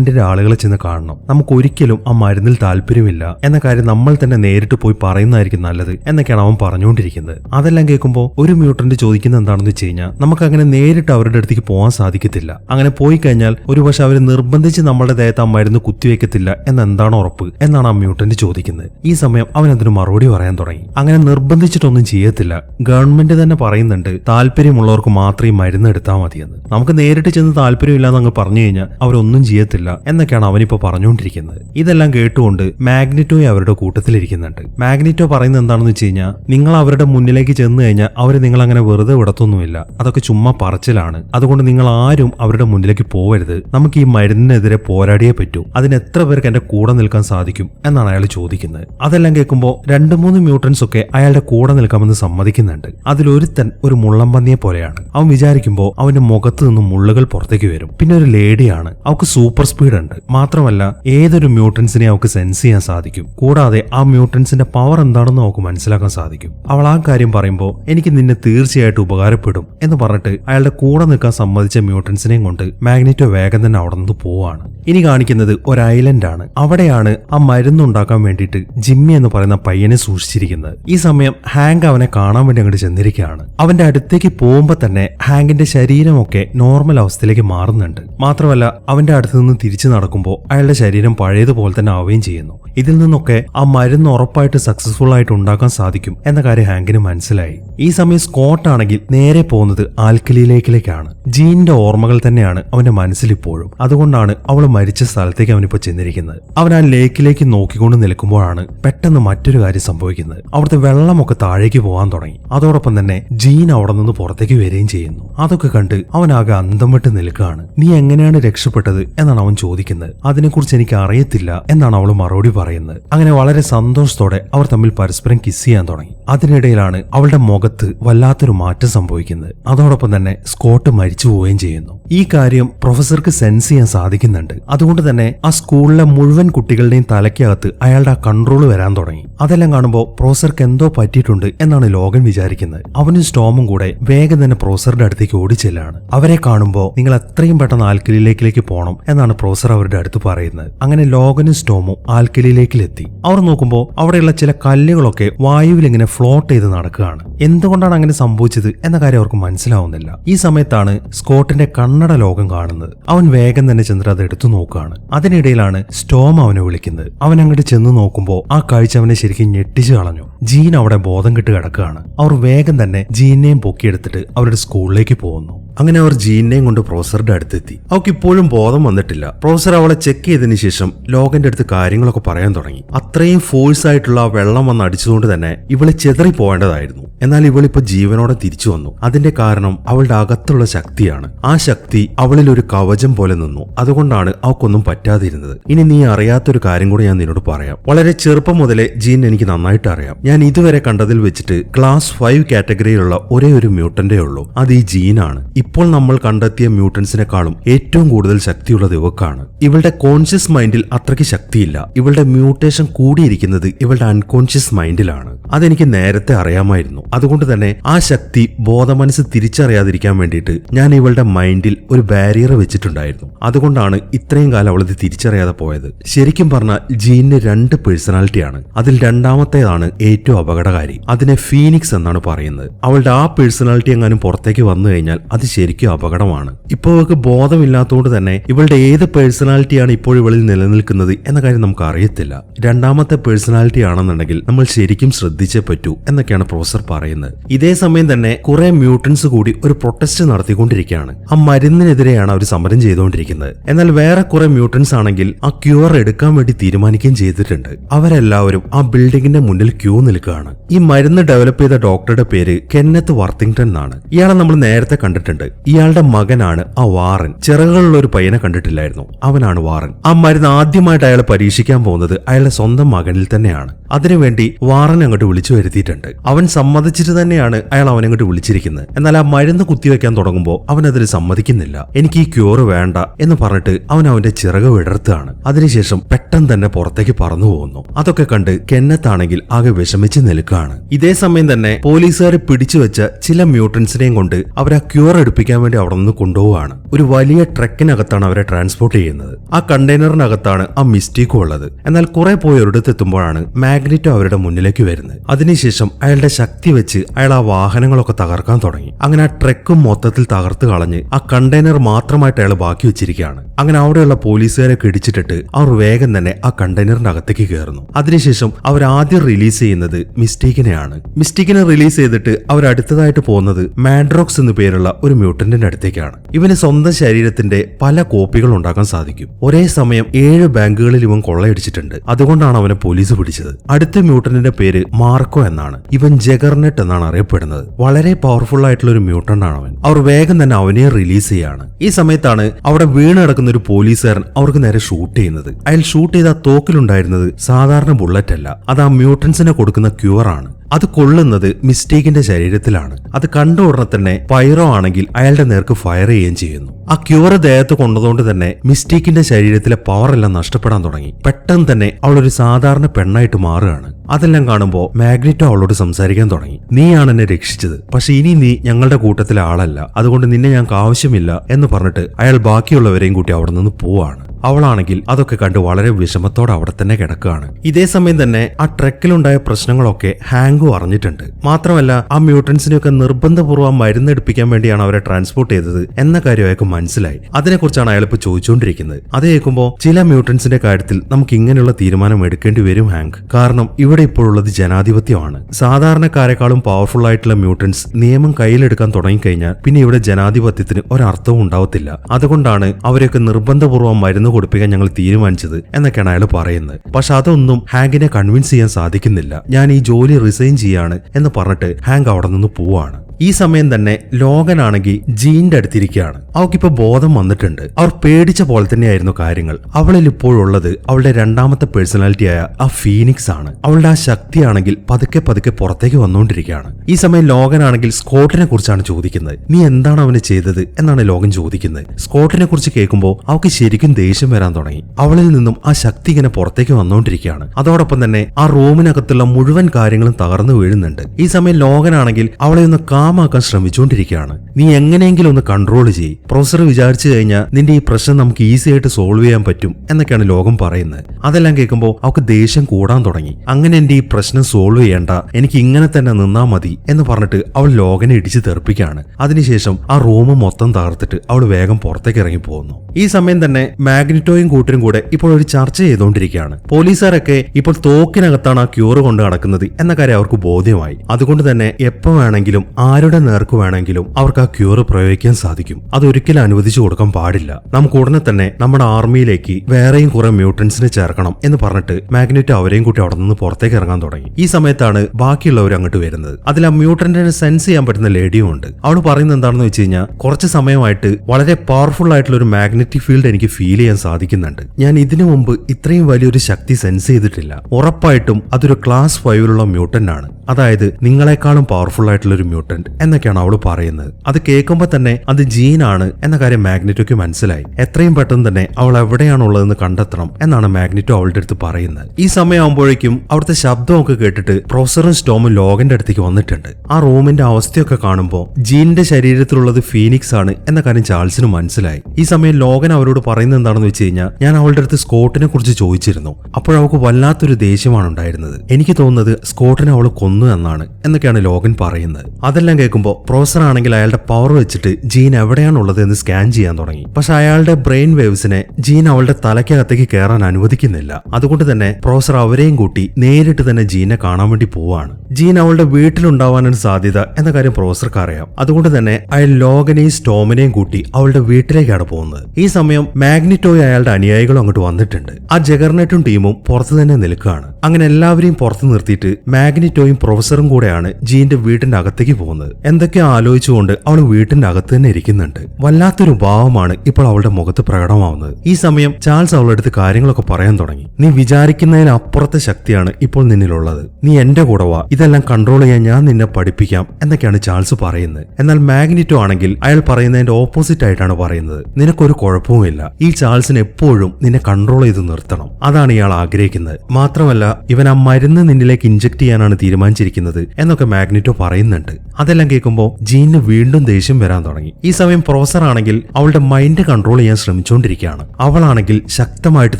ഗവൺമെന്റിന്റെ ആളുകളെ ചെന്ന് കാണണം. നമുക്ക് ഒരിക്കലും ആ മരുന്നിൽ താല്പര്യമില്ല എന്ന കാര്യം നമ്മൾ തന്നെ നേരിട്ട് പോയി പറയുന്നതായിരിക്കും നല്ലത് എന്നൊക്കെയാണ് അവൻ പറഞ്ഞുകൊണ്ടിരിക്കുന്നത്. അതെല്ലാം കേൾക്കുമ്പോൾ ഒരു മ്യൂട്ടന്റ് ചോദിക്കുന്നത് എന്താണെന്ന് വെച്ച് കഴിഞ്ഞാൽ നമുക്ക് അങ്ങനെ നേരിട്ട് അവരുടെ അടുത്തേക്ക് പോകാൻ സാധിക്കത്തില്ല. അങ്ങനെ പോയി കഴിഞ്ഞാൽ ഒരു പക്ഷെ അവർ നിർബന്ധിച്ച് നമ്മളുടെ ദേഹത്ത് ആ മരുന്ന് കുത്തിവെക്കത്തില്ല എന്നെന്താണ് ഉറപ്പ് എന്നാണ് ആ മ്യൂട്ടന്റ് ചോദിക്കുന്നത്. ഈ സമയം അവൻ അതിന് മറുപടി പറയാൻ തുടങ്ങി. അങ്ങനെ നിർബന്ധിച്ചിട്ടൊന്നും ചെയ്യത്തില്ല. ഗവൺമെന്റ് തന്നെ പറയുന്നുണ്ട് താല്പര്യമുള്ളവർക്ക് മാത്രമേ മരുന്ന് എടുത്താൽ മതിയെന്ന്. നമുക്ക് നേരിട്ട് ചെന്ന് താല്പര്യമില്ലാന്ന് അങ്ങ് പറഞ്ഞു കഴിഞ്ഞാൽ അവരൊന്നും ചെയ്യത്തില്ല. പറ്റില്ല എന്നൊക്കെയാണ് അവനിപ്പോ പറഞ്ഞുകൊണ്ടിരിക്കുന്നത്. ഇതെല്ലാം കേട്ടുകൊണ്ട് മാഗ്നറ്റോയെ അവരുടെ കൂട്ടത്തിലിരിക്കുന്നുണ്ട്. മാഗ്നറ്റോ പറയുന്നത് എന്താണെന്ന് വെച്ച് കഴിഞ്ഞാൽ നിങ്ങൾ അവരുടെ മുന്നിലേക്ക് ചെന്ന് കഴിഞ്ഞാൽ അവർ നിങ്ങൾ അങ്ങനെ വെറുതെ വിടത്തൊന്നുമില്ല. അതൊക്കെ ചുമ്മാ പറച്ചിലാണ്. അതുകൊണ്ട് നിങ്ങൾ ആരും അവരുടെ മുന്നിലേക്ക് പോവരുത്. നമുക്ക് ഈ മരുന്നിനെതിരെ പോരാടിയേ പറ്റൂ. അതിന് എത്ര പേർക്ക് എന്റെ കൂടെ നിൽക്കാൻ സാധിക്കും എന്നാണ് അയാൾ ചോദിക്കുന്നത്. അതെല്ലാം കേൾക്കുമ്പോൾ രണ്ട് മൂന്ന് മ്യൂട്ടൻസ് ഒക്കെ അയാളുടെ കൂടെ നിൽക്കാമെന്ന് സമ്മതിക്കുന്നുണ്ട്. അതിലൊരുത്തൻ ഒരു മുള്ളംപന്നിയെ പോലെയാണ്. അവൻ വിചാരിക്കുമ്പോൾ അവന്റെ മുഖത്ത് നിന്നും മുള്ളുകൾ പുറത്തേക്ക് വരും. പിന്നെ ഒരു ലേഡിയാണ്. അവൾക്ക് സൂപ്പർ സ്പീഡ് ഉണ്ട് മാത്രമല്ല ഏതൊരു മ്യൂട്ടൻസിനെ അവൾക്ക് സെൻസ് ചെയ്യാൻ സാധിക്കും. കൂടാതെ ആ മ്യൂട്ടൻസിന്റെ പവർ എന്താണെന്ന് അവൾക്ക് മനസ്സിലാക്കാൻ സാധിക്കും. അവൾ ആ കാര്യം പറയുമ്പോൾ എനിക്ക് നിന്നെ തീർച്ചയായിട്ടും ഉപകാരപ്പെടും എന്ന് പറഞ്ഞിട്ട് അയാളുടെ കൂടെ നിൽക്കാൻ സമ്മതിച്ച മ്യൂട്ടൻസിനെയും കൊണ്ട് മാഗ്നറ്റോ വേഗം തന്നെ അവിടെ നിന്ന് പോവാണ്. ഇനി കാണിക്കുന്നത് ഒരു ഐലൻഡ് ആണ് അവിടെയാണ് ആ മരുന്നുണ്ടാക്കാൻ വേണ്ടിയിട്ട് ജിമ്മി എന്ന് പറയുന്ന പയ്യനെ സൂക്ഷിച്ചിരിക്കുന്നത്. ഈ സമയം ഹാങ്ക് അവനെ കാണാൻ വേണ്ടി അങ്ങോട്ട് ചെന്നിരിക്കുകയാണ്. അവന്റെ അടുത്തേക്ക് പോകുമ്പോൾ തന്നെ ഹാങ്കിന്റെ ശരീരമൊക്കെ നോർമൽ അവസ്ഥയിലേക്ക് മാറുന്നുണ്ട്. മാത്രമല്ല അവന്റെ അടുത്ത് നിന്ന് തിരിച്ചു നടക്കുമ്പോൾ അയാളുടെ ശരീരം പഴയതുപോലെ തന്നെ ആവുകയും ചെയ്യുന്നു. ഇതിൽ നിന്നൊക്കെ ആ മരുന്ന് ഉറപ്പായിട്ട് സക്സസ്ഫുൾ ആയിട്ട് ഉണ്ടാക്കാൻ സാധിക്കും എന്ന കാര്യം ഹാങ്കിന് മനസ്സിലായി. ഈ സമയം സ്കോട്ട് ആണെങ്കിൽ നേരെ പോകുന്നത് ആൽക്കലിയിലേക്കിലേക്കാണ്. ജീനിന്റെ ഓർമ്മകൾ തന്നെയാണ് അവന്റെ മനസ്സിൽ ഇപ്പോഴും. അതുകൊണ്ടാണ് അവൾ മരിച്ച സ്ഥലത്തേക്ക് അവനിപ്പോ ചെന്നിരിക്കുന്നത്. അവൻ ആ ലേക്കിലേക്ക് നോക്കിക്കൊണ്ട് നിൽക്കുമ്പോഴാണ് പെട്ടെന്ന് മറ്റൊരു കാര്യം സംഭവിക്കുന്നത്. അവിടുത്തെ വെള്ളമൊക്കെ താഴേക്ക് പോകാൻ തുടങ്ങി. അതോടൊപ്പം തന്നെ ജീൻ അവിടെ നിന്ന് പുറത്തേക്ക് വരികയും ചെയ്യുന്നു. അതൊക്കെ കണ്ട് അവനാകെ അന്തം വിട്ട് നിൽക്കുകയാണ്. നീ എങ്ങനെയാണ് രക്ഷപ്പെട്ടത്? എന്നാണ് അവൻ ചോദിക്കുന്നത് അതിനെക്കുറിച്ച് എനിക്ക് അറിയത്തില്ല എന്നാണ് അവൾ മറുപടി പറയുന്നത്. അങ്ങനെ വളരെ സന്തോഷത്തോടെ അവർ തമ്മിൽ പരസ്പരം കിസ് ചെയ്യാൻ തുടങ്ങി. അതിനിടയിലാണ് അവളുടെ മുഖത്ത് വല്ലാത്തൊരു മാറ്റം സംഭവിക്കുന്നത്. അതോടൊപ്പം തന്നെ സ്കോട്ട് മരിച്ചു പോവുകയും ചെയ്യുന്നു. ഈ കാര്യം പ്രൊഫസർക്ക് സെൻസ് ചെയ്യാൻ സാധിക്കുന്നുണ്ട്. അതുകൊണ്ട് തന്നെ ആ സ്കൂളിലെ മുഴുവൻ കുട്ടികളുടെയും തലയ്ക്കകത്ത് അയാളുടെ ആ കൺട്രോൾ വരാൻ തുടങ്ങി. അതെല്ലാം കാണുമ്പോൾ പ്രൊഫസർക്ക് എന്തോ പറ്റിയിട്ടുണ്ട് എന്നാണ് ലോകൻ വിചാരിക്കുന്നത്. അവനും സ്റ്റോമും കൂടെ വേഗം തന്നെ പ്രൊഫസറുടെ അടുത്തേക്ക് ഓടിച്ചെല്ലാണ്. അവരെ കാണുമ്പോൾ നിങ്ങൾ എത്രയും പെട്ടെന്ന് ആൽക്കലിയിലേക്കിലേക്ക് പോകണം എന്നാണ് പ്രൊഫസർ അവരുടെ അടുത്ത് പറയുന്നത്. അങ്ങനെ ലോഗനും സ്റ്റോമും ആൽക്കലിയിലേക്കിലെത്തി. അവർ നോക്കുമ്പോൾ അവിടെയുള്ള ചില കല്ലുകളൊക്കെ വായുവിൽ ഇങ്ങനെ ഫ്ലോട്ട് ചെയ്ത് നടക്കുകയാണ്. എന്തുകൊണ്ടാണ് അങ്ങനെ സംഭവിച്ചത് എന്ന കാര്യം അവർക്ക് മനസ്സിലാവുന്നില്ല. ഈ സമയത്താണ് സ്കോട്ടിന്റെ കണ്ണട ലോകം കാണുന്നത്. അവൻ വേഗം തന്നെ ചന്ദ്ര അത് എടുത്തു നോക്കുകയാണ്. അതിനിടയിലാണ് സ്റ്റോം അവനെ വിളിക്കുന്നത്. അവൻ അങ്ങോട്ട് ചെന്ന് നോക്കുമ്പോൾ ആ കാഴ്ച അവനെ ശരിക്കും ഞെട്ടിച്ചു കളഞ്ഞു. ജീൻ അവിടെ ബോധം കെട്ട് കിടക്കുകയാണ്. അവർ വേഗം തന്നെ ജീനെയും പൊക്കിയെടുത്തിട്ട് അവരുടെ സ്കൂളിലേക്ക് പോകുന്നു. അങ്ങനെ അവർ ജീനെയും കൊണ്ട് പ്രൊഫസറുടെ അടുത്തെത്തി. അവൾക്ക് ഇപ്പോഴും ബോധം വന്നിട്ടില്ല. പ്രൊഫസർ അവളെ ചെക്ക് ചെയ്തതിനു ശേഷം ലോകന്റെ അടുത്ത് കാര്യങ്ങളൊക്കെ പറയാൻ തുടങ്ങി. അത്രയും ഫോഴ്സ് ആയിട്ടുള്ള വെള്ളം വന്ന് അടിച്ചതുകൊണ്ട് തന്നെ ഇവളെ ചെതറി പോകേണ്ടതായിരുന്നു എന്നാൽ ഇവളിപ്പോ ജീവനോടെ തിരിച്ചു വന്നു. അതിന്റെ കാരണം അവളുടെ അകത്തുള്ള ശക്തിയാണ്. ആ ശക്തി അവളിൽ ഒരു കവചം പോലെ നിന്നു. അതുകൊണ്ടാണ് അവക്കൊന്നും പറ്റാതിരുന്നത്. ഇനി നീ അറിയാത്തൊരു കാര്യം കൂടെ ഞാൻ നിന്നോട് പറയാം. വളരെ ചെറുപ്പം മുതലേ ജീൻ എനിക്ക് നന്നായിട്ട് അറിയാം. ഞാൻ ഇതുവരെ കണ്ടതിൽ വെച്ചിട്ട് ക്ലാസ് ഫൈവ് കാറ്റഗറിയിലുള്ള ഒരേ ഒരു മ്യൂട്ടന്റേ ഉള്ളൂ. അത് ഈ ജീനാണ്. ഇപ്പോൾ നമ്മൾ കണ്ടെത്തിയ മ്യൂട്ടൻസിനെക്കാളും ഏറ്റവും കൂടുതൽ ശക്തിയുള്ളത് ഇവക്കാണ്. ഇവളുടെ കോൺഷ്യസ് മൈൻഡിൽ അത്രയ്ക്ക് ശക്തിയില്ല. ഇവളുടെ മ്യൂട്ടേഷൻ കൂടിയിരിക്കുന്നത് ഇവളുടെ അൺകോൺഷ്യസ് മൈൻഡിലാണ് അതെനിക്ക് നേരത്തെ അറിയാമായിരുന്നു. അതുകൊണ്ട് തന്നെ ആ ശക്തി ബോധമനസ് തിരിച്ചറിയാതിരിക്കാൻ വേണ്ടിയിട്ട് ഞാൻ ഇവളുടെ മൈൻഡിൽ ഒരു ബാരിയർ വെച്ചിട്ടുണ്ടായിരുന്നു. അതുകൊണ്ടാണ് ഇത്രയും കാലം അവളത് തിരിച്ചറിയാതെ പോയത്. ശരിക്കും പറഞ്ഞാൽ ജീനിന് രണ്ട് പേഴ്സണാലിറ്റിയാണ് അതിൽ രണ്ടാമത്തേതാണ് ഏറ്റവും അപകടകാരി. അതിനെ ഫീനിക്സ് എന്നാണ് പറയുന്നത്. അവളുടെ ആ പേഴ്സണാലിറ്റി എങ്ങാനും പുറത്തേക്ക് വന്നു കഴിഞ്ഞാൽ അത് ശരിക്കും അപകടമാണ്. ഇപ്പോൾ അവൾക്ക് ബോധമില്ലാത്തതുകൊണ്ട് തന്നെ ഇവളുടെ ഏത് പേഴ്സണാലിറ്റിയാണ് ഇപ്പോൾ ഇവളിൽ നിലനിൽക്കുന്നത് എന്ന കാര്യം നമുക്ക് അറിയത്തില്ല രണ്ടാമത്തെ പേഴ്സണാലിറ്റി ആണെന്നുണ്ടെങ്കിൽ നമ്മൾ ശരിക്കും ശ്രദ്ധിച്ചേ പറ്റൂ എന്നൊക്കെയാണ് പ്രൊഫസർ പറയുന്നത്. ഇതേ സമയം തന്നെ കുറെ മ്യൂട്ടൻസ് കൂടി ഒരു പ്രൊട്ടസ്റ്റ് നടത്തിക്കൊണ്ടിരിക്കുകയാണ്. ആ മരുന്നിനെതിരെയാണ് അവർ സമരം ചെയ്തുകൊണ്ടിരിക്കുന്നത്. എന്നാൽ വേറെ കുറെ മ്യൂട്ടൻസ് ആണെങ്കിൽ ആ ക്യൂർ എടുക്കാൻ വേണ്ടി തീരുമാനിക്കുകയും ചെയ്തിട്ടുണ്ട്. അവരെല്ലാവരും ആ ബിൽഡിംഗിന്റെ മുന്നിൽ ക്യൂ നിൽക്കുകയാണ്. ഈ മരുന്ന് ഡെവലപ്പ് ചെയ്ത ഡോക്ടറുടെ പേര് കെന്നത്ത് വർത്തിങ്ടൺ എന്നാണ്. ഇയാളെ നമ്മൾ നേരത്തെ കണ്ടിട്ടുണ്ട്. ഇയാളുടെ മകനാണ് ആ വാറൻ. ചിറകുകളുള്ള ഒരു പയ്യനെ കണ്ടിട്ടില്ലായിരുന്നു. അവനാണ് വാറൻ. ആ മരുന്ന് ആദ്യമായിട്ട് അയാൾ പരീക്ഷിക്കാൻ പോകുന്നത് അയാളുടെ സ്വന്തം മകനിൽ തന്നെയാണ്. അതിനുവേണ്ടി വാറൻ അങ്ങോട്ട് വിളിച്ചു വരുത്തിയിട്ടുണ്ട്. അവൻ സമ്മതിച്ചിട്ട് തന്നെയാണ് അയാൾ അവനങ്ങോട്ട് വിളിച്ചിരിക്കുന്നത്. എന്നാൽ ആ മരുന്ന് കുത്തിവെക്കാൻ തുടങ്ങുമ്പോൾ അവൻ അതിൽ സമ്മതിക്കുന്നില്ല. എനിക്ക് ഈ ക്യൂർ വേണ്ട എന്ന് പറഞ്ഞിട്ട് അവൻ അവന്റെ ചിറക് വിടർത്തുകയാണ്. അതിനുശേഷം പെട്ടെന്ന് തന്നെ പുറത്തേക്ക് പറന്നു പോകുന്നു അതൊക്കെ കണ്ട് കെന്നത്താണെങ്കിൽ ആകെ വിഷമിച്ച് നിൽക്കുകയാണ്. ഇതേ സമയം തന്നെ പോലീസുകാർ പിടിച്ചു വെച്ച ചില മ്യൂട്ടൻസിനെയും കൊണ്ട് അവർ ആ ക്യൂർ എടുപ്പിക്കാൻ വേണ്ടി അവിടെ നിന്ന് കൊണ്ടുപോവാണ്. ഒരു വലിയ ട്രക്കിനകത്താണ് അവരെ ട്രാൻസ്പോർട്ട് ചെയ്യുന്നത്. ആ കണ്ടെയ്നറിനകത്താണ് ആ മിസ്റ്റേക്കും ഉള്ളത്. എന്നാൽ കുറെ പോയി ഒരിടത്ത് എത്തുമ്പോഴാണ് മാഗ്നറ്റോ അവരുടെ മുന്നിലേക്ക് വരുന്നത്. അതിനുശേഷം അയാളുടെ ശക്തി വെച്ച് അയാൾ ആ വാഹനങ്ങളൊക്കെ തകർക്കാൻ തുടങ്ങി. അങ്ങനെ ആ ട്രക്കും മൊത്തത്തിൽ തകർത്ത് കളഞ്ഞ് ആ കണ്ടെയ്നർ മാത്രമായിട്ട് അയാൾ ബാക്കി വെച്ചിരിക്കുകയാണ്. അങ്ങനെ അവിടെയുള്ള പോലീസുകാരെ ഇടിച്ചിട്ടിട്ട് അവർ വേഗം തന്നെ ആ കണ്ടെയ്നറിന്റെ അകത്തേക്ക് കയറുന്നു. അതിനുശേഷം അവർ ആദ്യം റിലീസ് ചെയ്യുന്നത് മിസ്റ്റേക്കിനെയാണ്. മിസ്റ്റേക്കിനെ റിലീസ് ചെയ്തിട്ട് അവർ അടുത്തതായിട്ട് പോകുന്നത് മാഡ്രോക്സ് എന്നു പേരുള്ള ഒരു മ്യൂട്ടന്റിന്റെ അടുത്തേക്കാണ്. ഇവന് സ്വന്തം ശരീരത്തിന്റെ പല കോപ്പികൾ ഉണ്ടാക്കാൻ സാധിക്കും. ഒരേ സമയം ഏഴ് ബാങ്കുകളിൽ ഇവൻ കൊള്ളയടിച്ചിട്ടുണ്ട്. അതുകൊണ്ടാണ് അവനെ പോലീസ് പിടിച്ചത്. അടുത്ത മ്യൂട്ടന്റിന്റെ പേര് മാർക്കോ എന്നാണ്. ഇവൻ ജഗർനെറ്റ് എന്നാണ് അറിയപ്പെടുന്നത്. വളരെ പവർഫുൾ ആയിട്ടുള്ള ഒരു മ്യൂട്ടന്റ് ആണ് അവൻ. അവർ വേഗം തന്നെ അവനെ റിലീസ് ചെയ്യാണ്. ഈ സമയത്താണ് അവിടെ വീണടക്കുന്ന ഒരു പോലീസുകാരൻ അവർക്ക് നേരെ ഷൂട്ട് ചെയ്യുന്നത്. അയാൾ ഷൂട്ട് ചെയ്ത തോക്കിലുണ്ടായിരുന്നത് സാധാരണ ബുള്ളറ്റ് അല്ല. അത് ആ മ്യൂട്ടൻസിനെ കൊടുക്കുന്ന ക്യൂർ ആണ്. അത് കൊള്ളുന്നത് മിസ്റ്റേക്കിന്റെ ശരീരത്തിലാണ്. അത് കണ്ട ഉടനെ തന്നെ പൈറോ ആണെങ്കിൽ അയാളുടെ നേർക്ക് ഫയർ ചെയ്യുകയും ചെയ്യുന്നു. ആ ക്യൂർ ദേഹത്ത് കൊണ്ടതുകൊണ്ട് തന്നെ മിസ്റ്റേക്കിന്റെ ശരീരത്തിലെ പവർ എല്ലാം നഷ്ടപ്പെടാൻ തുടങ്ങി. പെട്ടെന്ന് തന്നെ അവൾ ഒരു സാധാരണ പെണ്ണായിട്ട് മാറുകയാണ്. അതെല്ലാം കാണുമ്പോൾ മാഗ്നറ്റോ അവളോട് സംസാരിക്കാൻ തുടങ്ങി. നീയാണ് എന്നെ രക്ഷിച്ചത്. പക്ഷെ ഇനി നീ ഞങ്ങളുടെ കൂട്ടത്തിലെ ആളല്ല. അതുകൊണ്ട് നിന്നെ ഞങ്ങൾക്ക് ആവശ്യമില്ല എന്ന് പറഞ്ഞിട്ട് അയാൾ ബാക്കിയുള്ളവരെയും കൂട്ടി അവിടെ നിന്ന് പോവാണ്. അവളാണെങ്കിൽ അതൊക്കെ കണ്ട് വളരെ വിഷമത്തോടെ അവിടെ തന്നെ കിടക്കുകയാണ്. ഇതേ സമയം തന്നെ ആ ട്രക്കിലുണ്ടായ പ്രശ്നങ്ങളൊക്കെ ഹാങ്കു അറിഞ്ഞിട്ടുണ്ട്. മാത്രമല്ല ആ മ്യൂട്ടൻസിനെയൊക്കെ നിർബന്ധപൂർവം മരുന്നെടുപ്പിക്കാൻ വേണ്ടിയാണ് അവരെ ട്രാൻസ്പോർട്ട് ചെയ്തത് എന്ന കാര്യം അയാൾക്ക് മനസ്സിലായി. അതിനെക്കുറിച്ചാണ് അയാൾ ഇപ്പോൾ ചോദിച്ചുകൊണ്ടിരിക്കുന്നത്. അത് കേൾക്കുമ്പോൾ ചില മ്യൂട്ടൻസിന്റെ കാര്യത്തിൽ നമുക്ക് ഇങ്ങനെയുള്ള തീരുമാനം എടുക്കേണ്ടി വരും ഹാങ്ക്. കാരണം ഇവിടെ ഇപ്പോഴുള്ളത് ജനാധിപത്യമാണ്. സാധാരണക്കാരെക്കാളും പവർഫുൾ ആയിട്ടുള്ള മ്യൂട്ടൻസ് നിയമം കയ്യിലെടുക്കാൻ തുടങ്ങിക്കഴിഞ്ഞാൽ പിന്നെ ഇവിടെ ജനാധിപത്യത്തിന് ഒരർത്ഥവും ഉണ്ടാവത്തില്ല. അതുകൊണ്ടാണ് അവരെയൊക്കെ നിർബന്ധപൂർവം മരുന്ന് കൊടുപ്പിക്കാൻ ഞങ്ങൾ തീരുമാനിച്ചത് എന്നൊക്കെയാണ് അയാൾ പറയുന്നത്. പക്ഷെ അതൊന്നും ഹാങ്കിനെ കൺവിൻസ് ചെയ്യാൻ സാധിക്കുന്നില്ല. ഞാൻ ഈ ജോലി റിസൈൻ ചെയ്യാണ് എന്ന് പറഞ്ഞിട്ട് ഹാങ്ക് അവിടെ നിന്ന് പോവാണ്. ഈ സമയം തന്നെ ലോകനാണെങ്കിൽ ജീന്റെ അടുത്തിരിക്കുകയാണ്. അവൾക്കിപ്പോ ബോധം വന്നിട്ടുണ്ട്. അവർ പേടിച്ച പോലെ തന്നെയായിരുന്നു കാര്യങ്ങൾ. അവളിൽ ഇപ്പോഴുള്ളത് അവളുടെ രണ്ടാമത്തെ പേഴ്സണാലിറ്റിയായ ആ ഫീനിക്സ് ആണ്. അവളുടെ ആ ശക്തിയാണെങ്കിൽ പതുക്കെ പതുക്കെ പുറത്തേക്ക് വന്നുകൊണ്ടിരിക്കുകയാണ്. ഈ സമയം ലോകനാണെങ്കിൽ സ്കോട്ടിനെ കുറിച്ചാണ് ചോദിക്കുന്നത്. നീ എന്താണ് അവന് ചെയ്തത്? എന്നാണ് ലോകൻ ചോദിക്കുന്നത്. സ്കോട്ടിനെ കുറിച്ച് കേൾക്കുമ്പോൾ അവൾക്ക് ശരിക്കും ദേഷ്യം വരാൻ തുടങ്ങി. അവളിൽ നിന്നും ആ ശക്തി ഇങ്ങനെ പുറത്തേക്ക് വന്നുകൊണ്ടിരിക്കുകയാണ്. അതോടൊപ്പം തന്നെ ആ റൂമിനകത്തുള്ള മുഴുവൻ കാര്യങ്ങളും തകർന്നു വീഴുന്നുണ്ട്. ഈ സമയം ലോകനാണെങ്കിൽ അവളെ ഒന്ന് കാമാക്കാൻ ശ്രമിച്ചുകൊണ്ടിരിക്കുകയാണ് നീ എങ്ങനെയെങ്കിലും ഒന്ന് കൺട്രോൾ ചെയ്യ്. പ്രൊഫസർ വിചാരിച്ചു കഴിഞ്ഞാൽ നിന്റെ ഈ പ്രശ്നം നമുക്ക് ഈസി ആയിട്ട് സോൾവ് ചെയ്യാൻ പറ്റും എന്നൊക്കെയാണ് ലോകം പറയുന്നത്. അതെല്ലാം കേൾക്കുമ്പോൾ അവൾക്ക് ദേഷ്യം കൂടാൻ തുടങ്ങി. അങ്ങനെ എന്റെ ഈ പ്രശ്നം സോൾവ് ചെയ്യേണ്ട. എനിക്ക് ഇങ്ങനെ തന്നെ നിന്നാ മതി എന്ന് പറഞ്ഞിട്ട് അവൾ ലോകനെ ഇടിച്ചു തെറിപ്പിക്കുകയാണ്. അതിനുശേഷം ആ റൂം മൊത്തം തകർത്തിട്ട് അവൾ വേഗം പുറത്തേക്ക് ഇറങ്ങി പോകുന്നു. ഈ സമയം തന്നെ മാഗ്നറ്റോയും കൂട്ടരും കൂടെ ഇപ്പോൾ ഒരു ചർച്ച ചെയ്തുകൊണ്ടിരിക്കുകയാണ്. പോലീസുകാരൊക്കെ ഇപ്പോൾ തോക്കിനകത്താണ് ആ ക്യൂറ് കൊണ്ട് നടക്കുന്നത് എന്ന കാര്യം അവർക്ക് ബോധ്യമായി. അതുകൊണ്ട് തന്നെ എപ്പോ വേണമെങ്കിലും ആരുടെ നേർക്ക് വേണമെങ്കിലും അവർക്ക് ആ ക്യൂർ പ്രയോഗിക്കാൻ സാധിക്കും. അതൊരിക്കലും അനുവദിച്ചു കൊടുക്കാൻ പാടില്ല. നമുക്ക് ഉടനെ തന്നെ നമ്മുടെ ആർമിയിലേക്ക് വേറെയും കുറെ മ്യൂട്ടൻസിനെ ചേർക്കണം എന്ന് പറഞ്ഞിട്ട് മാഗ്നറ്റ് അവരെയും കൂട്ടി അവിടെ നിന്ന് പുറത്തേക്ക് ഇറങ്ങാൻ തുടങ്ങി. ഈ സമയത്താണ് ബാക്കിയുള്ളവർ അങ്ങോട്ട് വരുന്നത്. അതിൽ ആ മ്യൂട്ടന്റിനെ സെൻസ് ചെയ്യാൻ പറ്റുന്ന ലേഡിയും ഉണ്ട്. അവൾ പറയുന്നത് എന്താണെന്ന് വെച്ച് കഴിഞ്ഞാൽ കുറച്ച് സമയമായിട്ട് വളരെ പവർഫുൾ ആയിട്ടുള്ള ഒരു മാഗ്നറ്റിക് ഫീൽഡ് എനിക്ക് ഫീൽ ചെയ്യാൻ സാധിക്കുന്നുണ്ട്. ഞാൻ ഇതിനു മുമ്പ് ഇത്രയും വലിയൊരു ശക്തി സെൻസ് ചെയ്തിട്ടില്ല. ഉറപ്പായിട്ടും അതൊരു ക്ലാസ് ഫൈവിലുള്ള മ്യൂട്ടന്റ് ആണ്. അതായത് നിങ്ങളെക്കാളും പവർഫുൾ ആയിട്ടുള്ള ഒരു മ്യൂട്ടന്റ് എന്നൊക്കെയാണ് അവൾ പറയുന്നത്. അത് കേൾക്കുമ്പോൾ തന്നെ അത് ജീൻ ആണ് എന്ന കാര്യം മാഗ്നറ്റോയ്ക്ക് മനസ്സിലായി. എത്രയും പെട്ടെന്ന് തന്നെ അവൾ എവിടെയാണുള്ളതെന്ന് കണ്ടെത്തണം എന്നാണ് മാഗ്നറ്റോ അവളുടെ അടുത്ത് പറയുന്നത്. ഈ സമയമാകുമ്പോഴേക്കും അവിടുത്തെ ശബ്ദമൊക്കെ കേട്ടിട്ട് പ്രൊഫസറും സ്റ്റോമും ലോകന്റെ അടുത്തേക്ക് വന്നിട്ടുണ്ട്. ആ റൂമിന്റെ അവസ്ഥയൊക്കെ കാണുമ്പോൾ ജീനിന്റെ ശരീരത്തിലുള്ളത് ഫീനിക്സ് ആണ് എന്ന കാര്യം ചാൾസിന് മനസ്സിലായി. ഈ സമയം ലോകൻ അവരോട് പറയുന്നത് എന്താണെന്ന് വെച്ച് കഴിഞ്ഞാൽ ഞാൻ അവളുടെ അടുത്ത് സ്കോട്ടിനെ കുറിച്ച് ചോദിച്ചിരുന്നു. അപ്പോഴവൾക്ക് വല്ലാത്തൊരു ദേഷ്യമാണ് ഉണ്ടായിരുന്നത്. എനിക്ക് തോന്നുന്നത് സ്കോട്ടിനെ അവൾ കൊന്നു എന്നാണ് എന്നൊക്കെയാണ് ലോഗൻ പറയുന്നത്. അതെല്ലാം കേൾക്കുമ്പോൾ പ്രൊഫസർ ആണെങ്കിൽ അയാളുടെ പവർ വെച്ചിട്ട് ജീൻ എവിടെയാണുള്ളത് എന്ന് സ്കാൻ ചെയ്യാൻ തുടങ്ങി. പക്ഷെ അയാളുടെ ബ്രെയിൻ വേവ്സിനെ ജീൻ അവളുടെ തലയ്ക്കകത്തേക്ക് കയറാൻ അനുവദിക്കുന്നില്ല. അതുകൊണ്ട് തന്നെ പ്രൊഫസർ അവരെയും കൂട്ടി നേരിട്ട് തന്നെ ജീനെ കാണാൻ വേണ്ടി പോവാണ്. ജീൻ അവളുടെ വീട്ടിലുണ്ടാവാനാണ് സാധ്യത എന്ന കാര്യം പ്രൊഫസർക്ക് അറിയാം. അതുകൊണ്ട് തന്നെ അയാൾ ലോകനെയും സ്റ്റോമിനെയും കൂട്ടി അവളുടെ വീട്ടിലേക്കാണ് പോകുന്നത്. ഈ സമയം മാഗ്നിറ്റോയും അയാളുടെ അനുയായികളും അങ്ങോട്ട് വന്നിട്ടുണ്ട്. ആ ജഗർനെറ്റും ടീമും പുറത്തു തന്നെ നിൽക്കുകയാണ്. അങ്ങനെ എല്ലാവരെയും പുറത്തു നിർത്തിയിട്ട് മാഗ്നിറ്റോയും പ്രൊഫസറും കൂടെയാണ് ജീന്റെ വീട്ടിന്റെ അകത്തേക്ക് പോകുന്നത്. എന്തൊക്കെ ആലോചിച്ചുകൊണ്ട് അവൾ വീട്ടിന്റെ അകത്ത് തന്നെ ഇരിക്കുന്നുണ്ട്. വല്ലാത്തൊരു ഭാവമാണ് ഇപ്പോൾ അവളുടെ മുഖത്ത് പ്രകടമാവുന്നത്. ഈ സമയം ചാൾസ് അവളുടെ അടുത്ത് കാര്യങ്ങളൊക്കെ പറയാൻ തുടങ്ങി. നീ വിചാരിക്കുന്നതിനപ്പുറത്തെ ശക്തിയാണ് ഇപ്പോൾ നിന്നിലുള്ളത്. നീ എന്റെ കൂടെ വാ. ഇതെല്ലാം കൺട്രോൾ ചെയ്യാൻ ഞാൻ നിന്നെ പഠിപ്പിക്കാം എന്നൊക്കെയാണ് ചാൾസ് പറയുന്നത്. എന്നാൽ മാഗ്നിറ്റോ ആണെങ്കിൽ അയാൾ പറയുന്നതിന്റെ ഓപ്പോസിറ്റ് ആയിട്ടാണ് പറയുന്നത്. നിനക്കൊരു കുഴപ്പവുമില്ല ഈ ചാൾസിന് എപ്പോഴും നിന്നെ കൺട്രോൾ ചെയ്ത് നിർത്തണം. അതാണ് ഇയാൾ ആഗ്രഹിക്കുന്നത്. മാത്രമല്ല ഇവൻ ആ മരുന്ന് നിന്നിലേക്ക് ഇഞ്ചക്ട് ചെയ്യാനാണ് തീരുമാനിച്ചിരിക്കുന്നത് എന്നൊക്കെ മാഗ്നറ്റോ പറയുന്നുണ്ട്. അതെല്ലാം കേൾക്കുമ്പോൾ ജീനിന് വീണ്ടും ദേഷ്യം വരാൻ തുടങ്ങി. ഈ സമയം പ്രൊഫസർ ആണെങ്കിൽ അവളുടെ മൈൻഡ് കൺട്രോൾ ചെയ്യാൻ ശ്രമിച്ചുകൊണ്ടിരിക്കുകയാണ്. അവളാണെങ്കിൽ ശക്തമായിട്ട്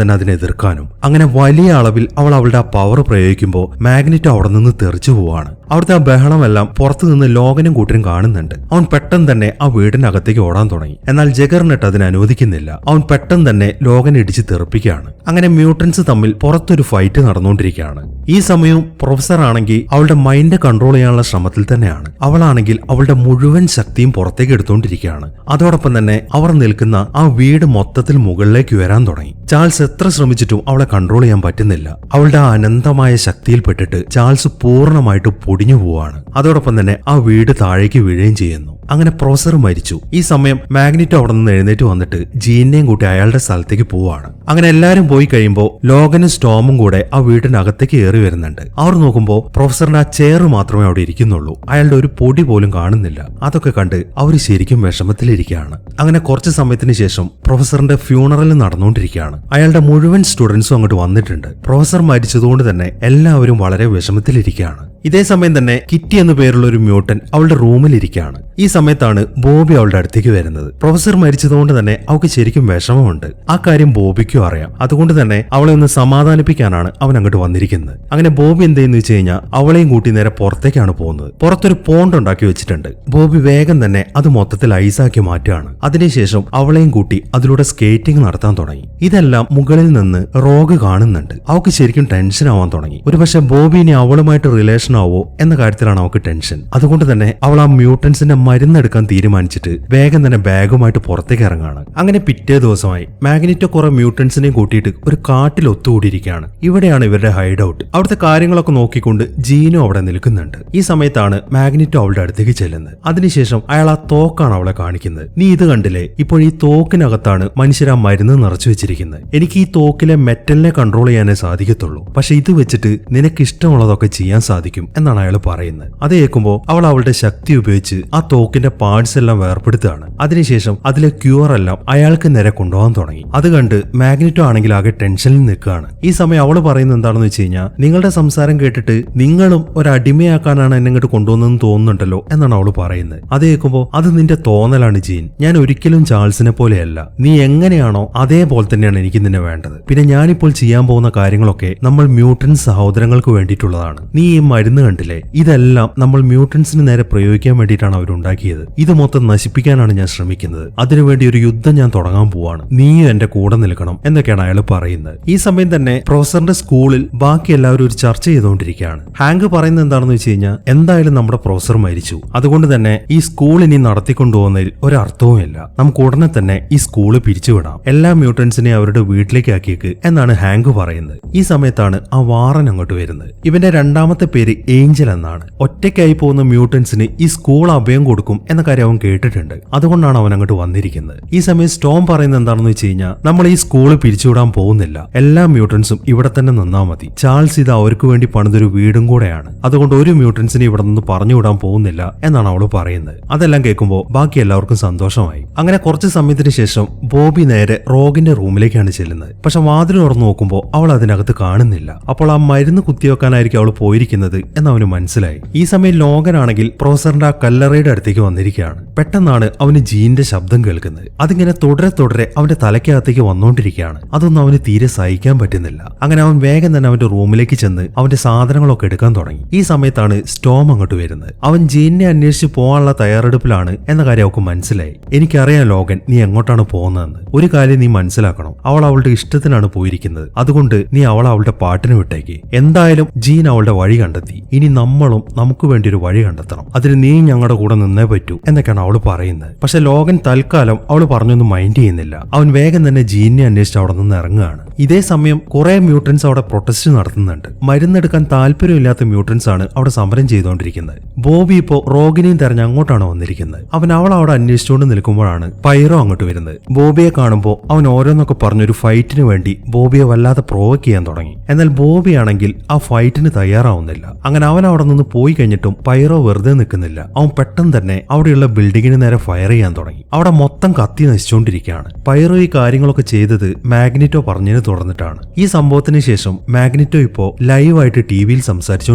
തന്നെ അതിനെ എതിർക്കാനും അങ്ങനെ വലിയ അളവിൽ അവൾ അവളുടെ ആ പവർ പ്രയോഗിക്കുമ്പോൾ മാഗ്നിറ്റോ അവിടെ നിന്ന് തെറിച്ചു പോവാണ്. അവിടുത്തെ ആ ബഹളമെല്ലാം പുറത്തു നിന്ന് ലോകനും കൂട്ടരും കാണുന്നുണ്ട്. അവൻ പെട്ടെന്ന് തന്നെ ആ വീടിനകത്തേക്ക് ഓടാൻ തുടങ്ങി. എന്നാൽ ജഗർനെട്ട് അതിനെ അനുവദിക്കുന്നില്ല. അവൻ പെട്ടെന്ന് തന്നെ ലോകനെ ഇടിച്ച് തെറിപ്പിക്കുകയാണ്. അങ്ങനെ മ്യൂട്ടൻസ് തമ്മിൽ പുറത്തൊരു ഫൈറ്റ് നടന്നുകൊണ്ടിരിക്കുകയാണ്. ഈ സമയവും പ്രൊഫസർ ആണെങ്കിൽ അവളുടെ മൈൻഡ് കൺട്രോൾ ചെയ്യാനുള്ള ശ്രമത്തിൽ തന്നെയാണ്. അവളാണെങ്കിൽ അവളുടെ മുഴുവൻ ശക്തിയും പുറത്തേക്ക് എടുത്തുകൊണ്ടിരിക്കുകയാണ്. അതോടൊപ്പം തന്നെ അവർ നിൽക്കുന്ന ആ വീട് മൊത്തത്തിൽ മുകളിലേക്ക് വരാൻ തുടങ്ങി. ചാൾസ് എത്ര ശ്രമിച്ചിട്ടും അവളെ കൺട്രോൾ ചെയ്യാൻ പറ്റുന്നില്ല. അവളുടെ അനന്തമായ ശക്തിയിൽപ്പെട്ടിട്ട് ചാൾസ് പൂർണമായിട്ട് പൊടിഞ്ഞു പോവാണ്. അതോടൊപ്പം തന്നെ ആ വീട് താഴേക്ക് വീഴുകയും ചെയ്യുന്നു. അങ്ങനെ പ്രൊഫസർ മരിച്ചു. ഈ സമയം മാഗ്നറ്റ് അവിടെ നിന്ന് എഴുന്നേറ്റ് വന്നിട്ട് ജീനെയും കൂട്ടി അയാളുടെ സ്ഥലത്തേക്ക് പോവാണ്. അങ്ങനെ എല്ലാവരും പോയി കഴിയുമ്പോൾ ലോഗനും സ്റ്റോമും കൂടെ ആ വീടിനകത്തേക്ക് കയറി വരുന്നുണ്ട്. അവർ നോക്കുമ്പോൾ പ്രൊഫസറിന്റെ ആ ചെയർ മാത്രമേ അവിടെ ഇരിക്കുന്നുള്ളൂ. അയാളുടെ ഒരു പൊടി പോലും കാണുന്നില്ല. അതൊക്കെ കണ്ട് അവർ ശരിക്കും വിഷമത്തിലിരിക്കുകയാണ്. അങ്ങനെ കുറച്ച് സമയത്തിന് ശേഷം പ്രൊഫസറിന്റെ ഫ്യൂണറൽ നടന്നുകൊണ്ടിരിക്കുകയാണ്. അയാളുടെ മുഴുവൻ സ്റ്റുഡൻസും അങ്ങോട്ട് വന്നിട്ടുണ്ട്. പ്രൊഫസർ മരിച്ചതുകൊണ്ട് തന്നെ എല്ലാവരും വളരെ വിഷമത്തിലിരിക്കുകയാണ്. ഇതേ സമയം തന്നെ കിറ്റി എന്ന പേരുള്ള ഒരു മ്യൂട്ടൻ അവളുടെ റൂമിൽ ഇരിക്കുകയാണ്. ഈ സമയത്താണ് ബോബി അവളുടെ അടുത്തേക്ക് വരുന്നത്. പ്രൊഫസർ മരിച്ചതുകൊണ്ട് തന്നെ അവൾക്ക് ശരിക്കും വിഷമമുണ്ട്. ആ കാര്യം ബോബിക്കും അറിയാം. അതുകൊണ്ട് തന്നെ അവളെ ഒന്ന് സമാധാനിപ്പിക്കാനാണ് അവൻ അങ്ങോട്ട് വന്നിരിക്കുന്നത്. അങ്ങനെ ബോബി എന്ത് ചെയ്യുന്നു വെച്ച് കഴിഞ്ഞാൽ അവളെയും കൂട്ടി നേരെ പുറത്തേക്കാണ് പോകുന്നത്. പുറത്തൊരു പോണ്ട് ഉണ്ടാക്കി വെച്ചിട്ടുണ്ട്. ബോബി വേഗം തന്നെ അത് മൊത്തത്തിൽ ഐസാക്കി മാറ്റുകയാണ്. അതിനുശേഷം അവളെയും കൂട്ടി അതിലൂടെ സ്കേറ്റിംഗ് നടത്താൻ തുടങ്ങി. ഇതെല്ലാം മുകളിൽ നിന്ന് റോഗ് കാണുന്നുണ്ട്. അവൾക്ക് ശരിക്കും ടെൻഷൻ ആവാൻ തുടങ്ങി. ഒരുപക്ഷെ ബോബി ഇനി അവളുമായിട്ട് റിലേഷൻ ആവോ എന്ന കാര്യത്തിലാണ് അവൾക്ക് ടെൻഷൻ അതുകൊണ്ട് തന്നെ അവൾ ആ മ്യൂട്ടൻസിന്റെ മരുന്നെടുക്കാൻ തീരുമാനിച്ചിട്ട് വേഗം തന്നെ ബാഗുമായിട്ട് പുറത്തേക്ക് ഇറങ്ങാണ് അങ്ങനെ പിറ്റേ ദിവസമായി മാഗ്നറ്റോ കുറെ മ്യൂട്ടൻസിനെയും കൂട്ടിയിട്ട് ഒരു കാട്ടിൽ ഒത്തുകൂടിയിരിക്കുകയാണ്. ഇവിടെയാണ് ഇവരുടെ ഹൈഡ് ഔട്ട് അവിടുത്തെ കാര്യങ്ങളൊക്കെ നോക്കിക്കൊണ്ട് ജീനും അവിടെ നിൽക്കുന്നുണ്ട്. ഈ സമയത്താണ് മാഗ്നറ്റോ അവളുടെ അടുത്തേക്ക് ചെല്ലുന്നത്. അതിനുശേഷം അയാൾ ആ തോക്കാണ് അവളെ കാണിക്കുന്നത്. നീ ഇത് കണ്ടില്ലേ? ഇപ്പോൾ ഈ തോക്കിനകത്താണ് മനുഷ്യർ ആ മരുന്ന് നിറച്ചു വെച്ചിരിക്കുന്നത്. എനിക്ക് ഈ തോക്കിലെ മെറ്റലിനെ കൺട്രോൾ ചെയ്യാനേ സാധിക്കത്തുള്ളൂ. പക്ഷെ ഇത് വെച്ചിട്ട് നിനക്ക് ഇഷ്ടമുള്ളതൊക്കെ ചെയ്യാൻ സാധിക്കും എന്നാണ് അയാൾ പറയുന്നത്. അത് കേൾക്കുമ്പോൾ അവൾ അവളുടെ ശക്തി ഉപയോഗിച്ച് ആ തോക്കിന്റെ പാർട്സ് എല്ലാം വേർപ്പെടുത്തുകയാണ്. അതിനുശേഷം അതിലെ ക്യൂർ എല്ലാം അയാൾക്ക് നേരെ കൊണ്ടുപോകാൻ തുടങ്ങി. അത് കണ്ട് മാഗ്നറ്റോ ആണെങ്കിൽ ആകെ ടെൻഷനിൽ നിൽക്കുകയാണ്. ഈ സമയം അവൾ പറയുന്നത് എന്താണെന്ന് വെച്ച് കഴിഞ്ഞാൽ നിങ്ങളുടെ സംസാരം കേട്ടിട്ട് നിങ്ങളും ഒരു ഒരടിമയാക്കാനാണ് എന്നെ ഇങ്ങോട്ട് കൊണ്ടുവന്നതെന്ന് തോന്നുന്നുണ്ടല്ലോ എന്നാണ് അവൾ പറയുന്നത്. അത് കേൾക്കുമ്പോൾ അത് നിന്റെ തോന്നലാണ് ജീൻ. ഞാൻ ഒരിക്കലും ചാൾസിനെ പോലെയല്ല. നീ എങ്ങനെയാണോ അതേപോലെ തന്നെയാണ് എനിക്ക് നിന്നെ വേണ്ടത്. പിന്നെ ഞാനിപ്പോൾ ചെയ്യാൻ പോകുന്ന കാര്യങ്ങളൊക്കെ നമ്മൾ മ്യൂട്ടൻ സഹോദരങ്ങൾക്ക് വേണ്ടിയിട്ടുള്ളതാണ്. നീ ഈ മരുന്ന് കണ്ടില്ലേ? ഇതെല്ലാം നമ്മൾ മ്യൂട്ടൻസിന് നേരെ പ്രയോഗിക്കാൻ വേണ്ടിയിട്ടാണ് അവരുണ്ടാക്കിയത്. ഇത് മൊത്തം നശിപ്പിക്കാനാണ് ഞാൻ ശ്രമിക്കുന്നത്. അതിനുവേണ്ടി ഒരു യുദ്ധം ഞാൻ തുടങ്ങാൻ പോവാണ്. നീയും എന്റെ കൂടെ നിൽക്കണം എന്നൊക്കെയാണ് അയാൾ പറയുന്നത്. ഈ സമയം തന്നെ പ്രൊഫസറിന്റെ സ്കൂളിൽ ബാക്കി എല്ലാവരും ഒരു ചർച്ച ചെയ്തുകൊണ്ടിരിക്കുകയാണ്. ഹാങ്ക് പറയുന്നത് എന്താണെന്ന് വെച്ച് കഴിഞ്ഞാൽ എന്തായാലും നമ്മുടെ പ്രൊഫസർ മരിച്ചു. അതുകൊണ്ട് തന്നെ ഈ സ്കൂൾ ഇനി നടത്തിക്കൊണ്ടുപോകുന്നതിൽ ഒരർത്ഥവുമില്ല നമുക്ക് ഉടനെ തന്നെ ഈ സ്കൂൾ പിരിച്ചുവിടാം. എല്ലാ മ്യൂട്ടൻസിനെയും അവരുടെ വീട്ടിലേക്ക് ആക്കിയേക്ക് എന്നാണ് ഹാങ്ക് പറയുന്നത്. ഈ സമയത്താണ് ആ വാറൻ അങ്ങോട്ട് വരുന്നത്. ഇവന്റെ രണ്ടാമത്തെ പേര് ഏഞ്ചൽ എന്നാണ്. ഒറ്റയ്ക്കായി പോകുന്ന മ്യൂട്ടൻസിന് ഈ സ്കൂൾ അഭയം കൊടുക്കും എന്ന കാര്യം അവൻ കേട്ടിട്ടുണ്ട്. അതുകൊണ്ടാണ് അവൻ അങ്ങോട്ട് വന്നിരിക്കുന്നത്. ഈ സമയം സ്റ്റോം പറയുന്നത് എന്താണെന്ന് വെച്ച് കഴിഞ്ഞാൽ നമ്മൾ ഈ സ്കൂൾ പിരിച്ചുവിടാൻ പോകുന്നില്ല. എല്ലാ മ്യൂട്ടൻസും ഇവിടെ തന്നെ നിന്നാൽ മതി. ചാൾസ് ഇത് അവർക്ക് വേണ്ടി പണിതൊരു വീടും കൂടെയാണ്. അതുകൊണ്ട് ഒരു മ്യൂട്ടൻസിനെ ഇവിടെ നിന്ന് പറഞ്ഞുവിടാൻ പോകുന്നില്ല എന്നാണ് അവൾ പറയുന്നത്. അതെല്ലാം കേൾക്കുമ്പോൾ ബാക്കി എല്ലാവർക്കും സന്തോഷമായി. അങ്ങനെ കുറച്ച് സമയത്തിന് ശേഷം ബോബി നേരെ റോഗിന്റെ റൂമിലേക്കാണ് ചെല്ലുന്നത്. പക്ഷെ വാതിൽ തുറന്നു നോക്കുമ്പോൾ അവൾ അതിനകത്ത് കാണുന്നില്ല. അപ്പോൾ ആ മരുന്ന് കുത്തിവെക്കാനായിരിക്കും അവൾ പോയിരിക്കുന്നത് എന്ന് അവന് മനസ്സിലായി. ഈ സമയം ലോകനാണെങ്കിൽ പ്രൊഫസറിന്റെ ആ കല്ലറയുടെ അടുത്തേക്ക് വന്നിരിക്കുകയാണ്. പെട്ടെന്നാണ് അവന് ജീന്റെ ശബ്ദം കേൾക്കുന്നത്. അതിങ്ങനെ തുടരെ തുടരെ അവന്റെ തലയ്ക്കകത്തേക്ക് വന്നുകൊണ്ടിരിക്കുകയാണ് അതൊന്നും അവന് തീരെ സഹിക്കാൻ പറ്റുന്നില്ല. അങ്ങനെ അവൻ വേഗം തന്നെ അവന്റെ റൂമിലേക്ക് ചെന്ന് അവന്റെ സാധനങ്ങളൊക്കെ എടുക്കാൻ തുടങ്ങി. ഈ സമയത്താണ് സ്റ്റോം അങ്ങോട്ട് വരുന്നത്. അവൻ ജീനെ അന്വേഷിച്ച് പോകാനുള്ള തയ്യാറെടുപ്പിലാണ് എന്ന കാര്യം അവൾക്ക് മനസ്സിലായി. എനിക്കറിയാം ലോകൻ നീ എങ്ങോട്ടാണ് പോകുന്നതെന്ന്. ഒരു കാര്യം നീ മനസ്സിലാക്കണം. അവൾ അവളുടെ ഇഷ്ടത്തിനാണ് പോയിരിക്കുന്നത്. അതുകൊണ്ട് നീ അവൾ അവളുടെ പാട്ടിന് വിട്ടേക്ക്. എന്തായാലും ജീൻ അവളുടെ വഴി കണ്ടെത്തി. ഇനി നമ്മളും നമുക്ക് വേണ്ടി ഒരു വഴി കണ്ടെത്തണം. അതിന് നീ ഞങ്ങളുടെ കൂടെ നിന്നേ പറ്റൂ എന്നൊക്കെയാണ് അവൾ പറയുന്നത്. പക്ഷെ ലോകൻ തൽക്കാലം അവൾ പറഞ്ഞൊന്നും മൈൻഡ് ചെയ്യുന്നില്ല. അവൻ വേഗം തന്നെ ജീനിനെ അന്വേഷിച്ച് അവിടെ നിന്ന് ഇറങ്ങുകയാണ്. ഇതേ സമയം കുറെ മ്യൂട്ടൻസ് അവിടെ പ്രൊട്ടസ്റ്റ് നടത്തുന്നുണ്ട്. മരുന്നെടുക്കാൻ താല്പര്യമില്ലാത്ത മ്യൂട്ടൻസ് ആണ് അവിടെ സമരം ചെയ്തുകൊണ്ടിരിക്കുന്നത്. ബോബി ഇപ്പോ റോഗിനെയും തെരഞ്ഞ് അങ്ങോട്ടാണ് വന്നിരിക്കുന്നത്? അവൻ അവൾ അവിടെ അന്വേഷിച്ചുകൊണ്ട് നിൽക്കുമ്പോഴാണ് പൈറോ അങ്ങോട്ട് വരുന്നത്. ബോബിയെ കാണുമ്പോൾ അവൻ ഓരോന്നൊക്കെ പറഞ്ഞൊരു ഫൈറ്റിന് വേണ്ടി ബോബിയെ വല്ലാതെ പ്രോവോക്ക് ചെയ്യാൻ തുടങ്ങി. എന്നാൽ ബോബി ആണെങ്കിൽ ആ ഫൈറ്റിന് തയ്യാറാവുന്നില്ല. അങ്ങനെ അവൻ അവിടെ നിന്ന് പോയി കഴിഞ്ഞിട്ടും പൈറോ വെറുതെ നിൽക്കുന്നില്ല. അവൻ പെട്ടെന്ന് തന്നെ അവിടെയുള്ള ബിൽഡിങ്ങിന് നേരെ ഫയർ ചെയ്യാൻ തുടങ്ങി. അവിടെ മൊത്തം കത്തി നശിച്ചുകൊണ്ടിരിക്കുകയാണ്. പൈറോ ഈ കാര്യങ്ങളൊക്കെ ചെയ്തത് മാഗ്നറ്റോ പറഞ്ഞതിന് തുടർന്നിട്ടാണ്. ഈ സംഭവത്തിന് ശേഷം മാഗ്നറ്റോ ഇപ്പോ ലൈവായിട്ട് ടി വിയിൽ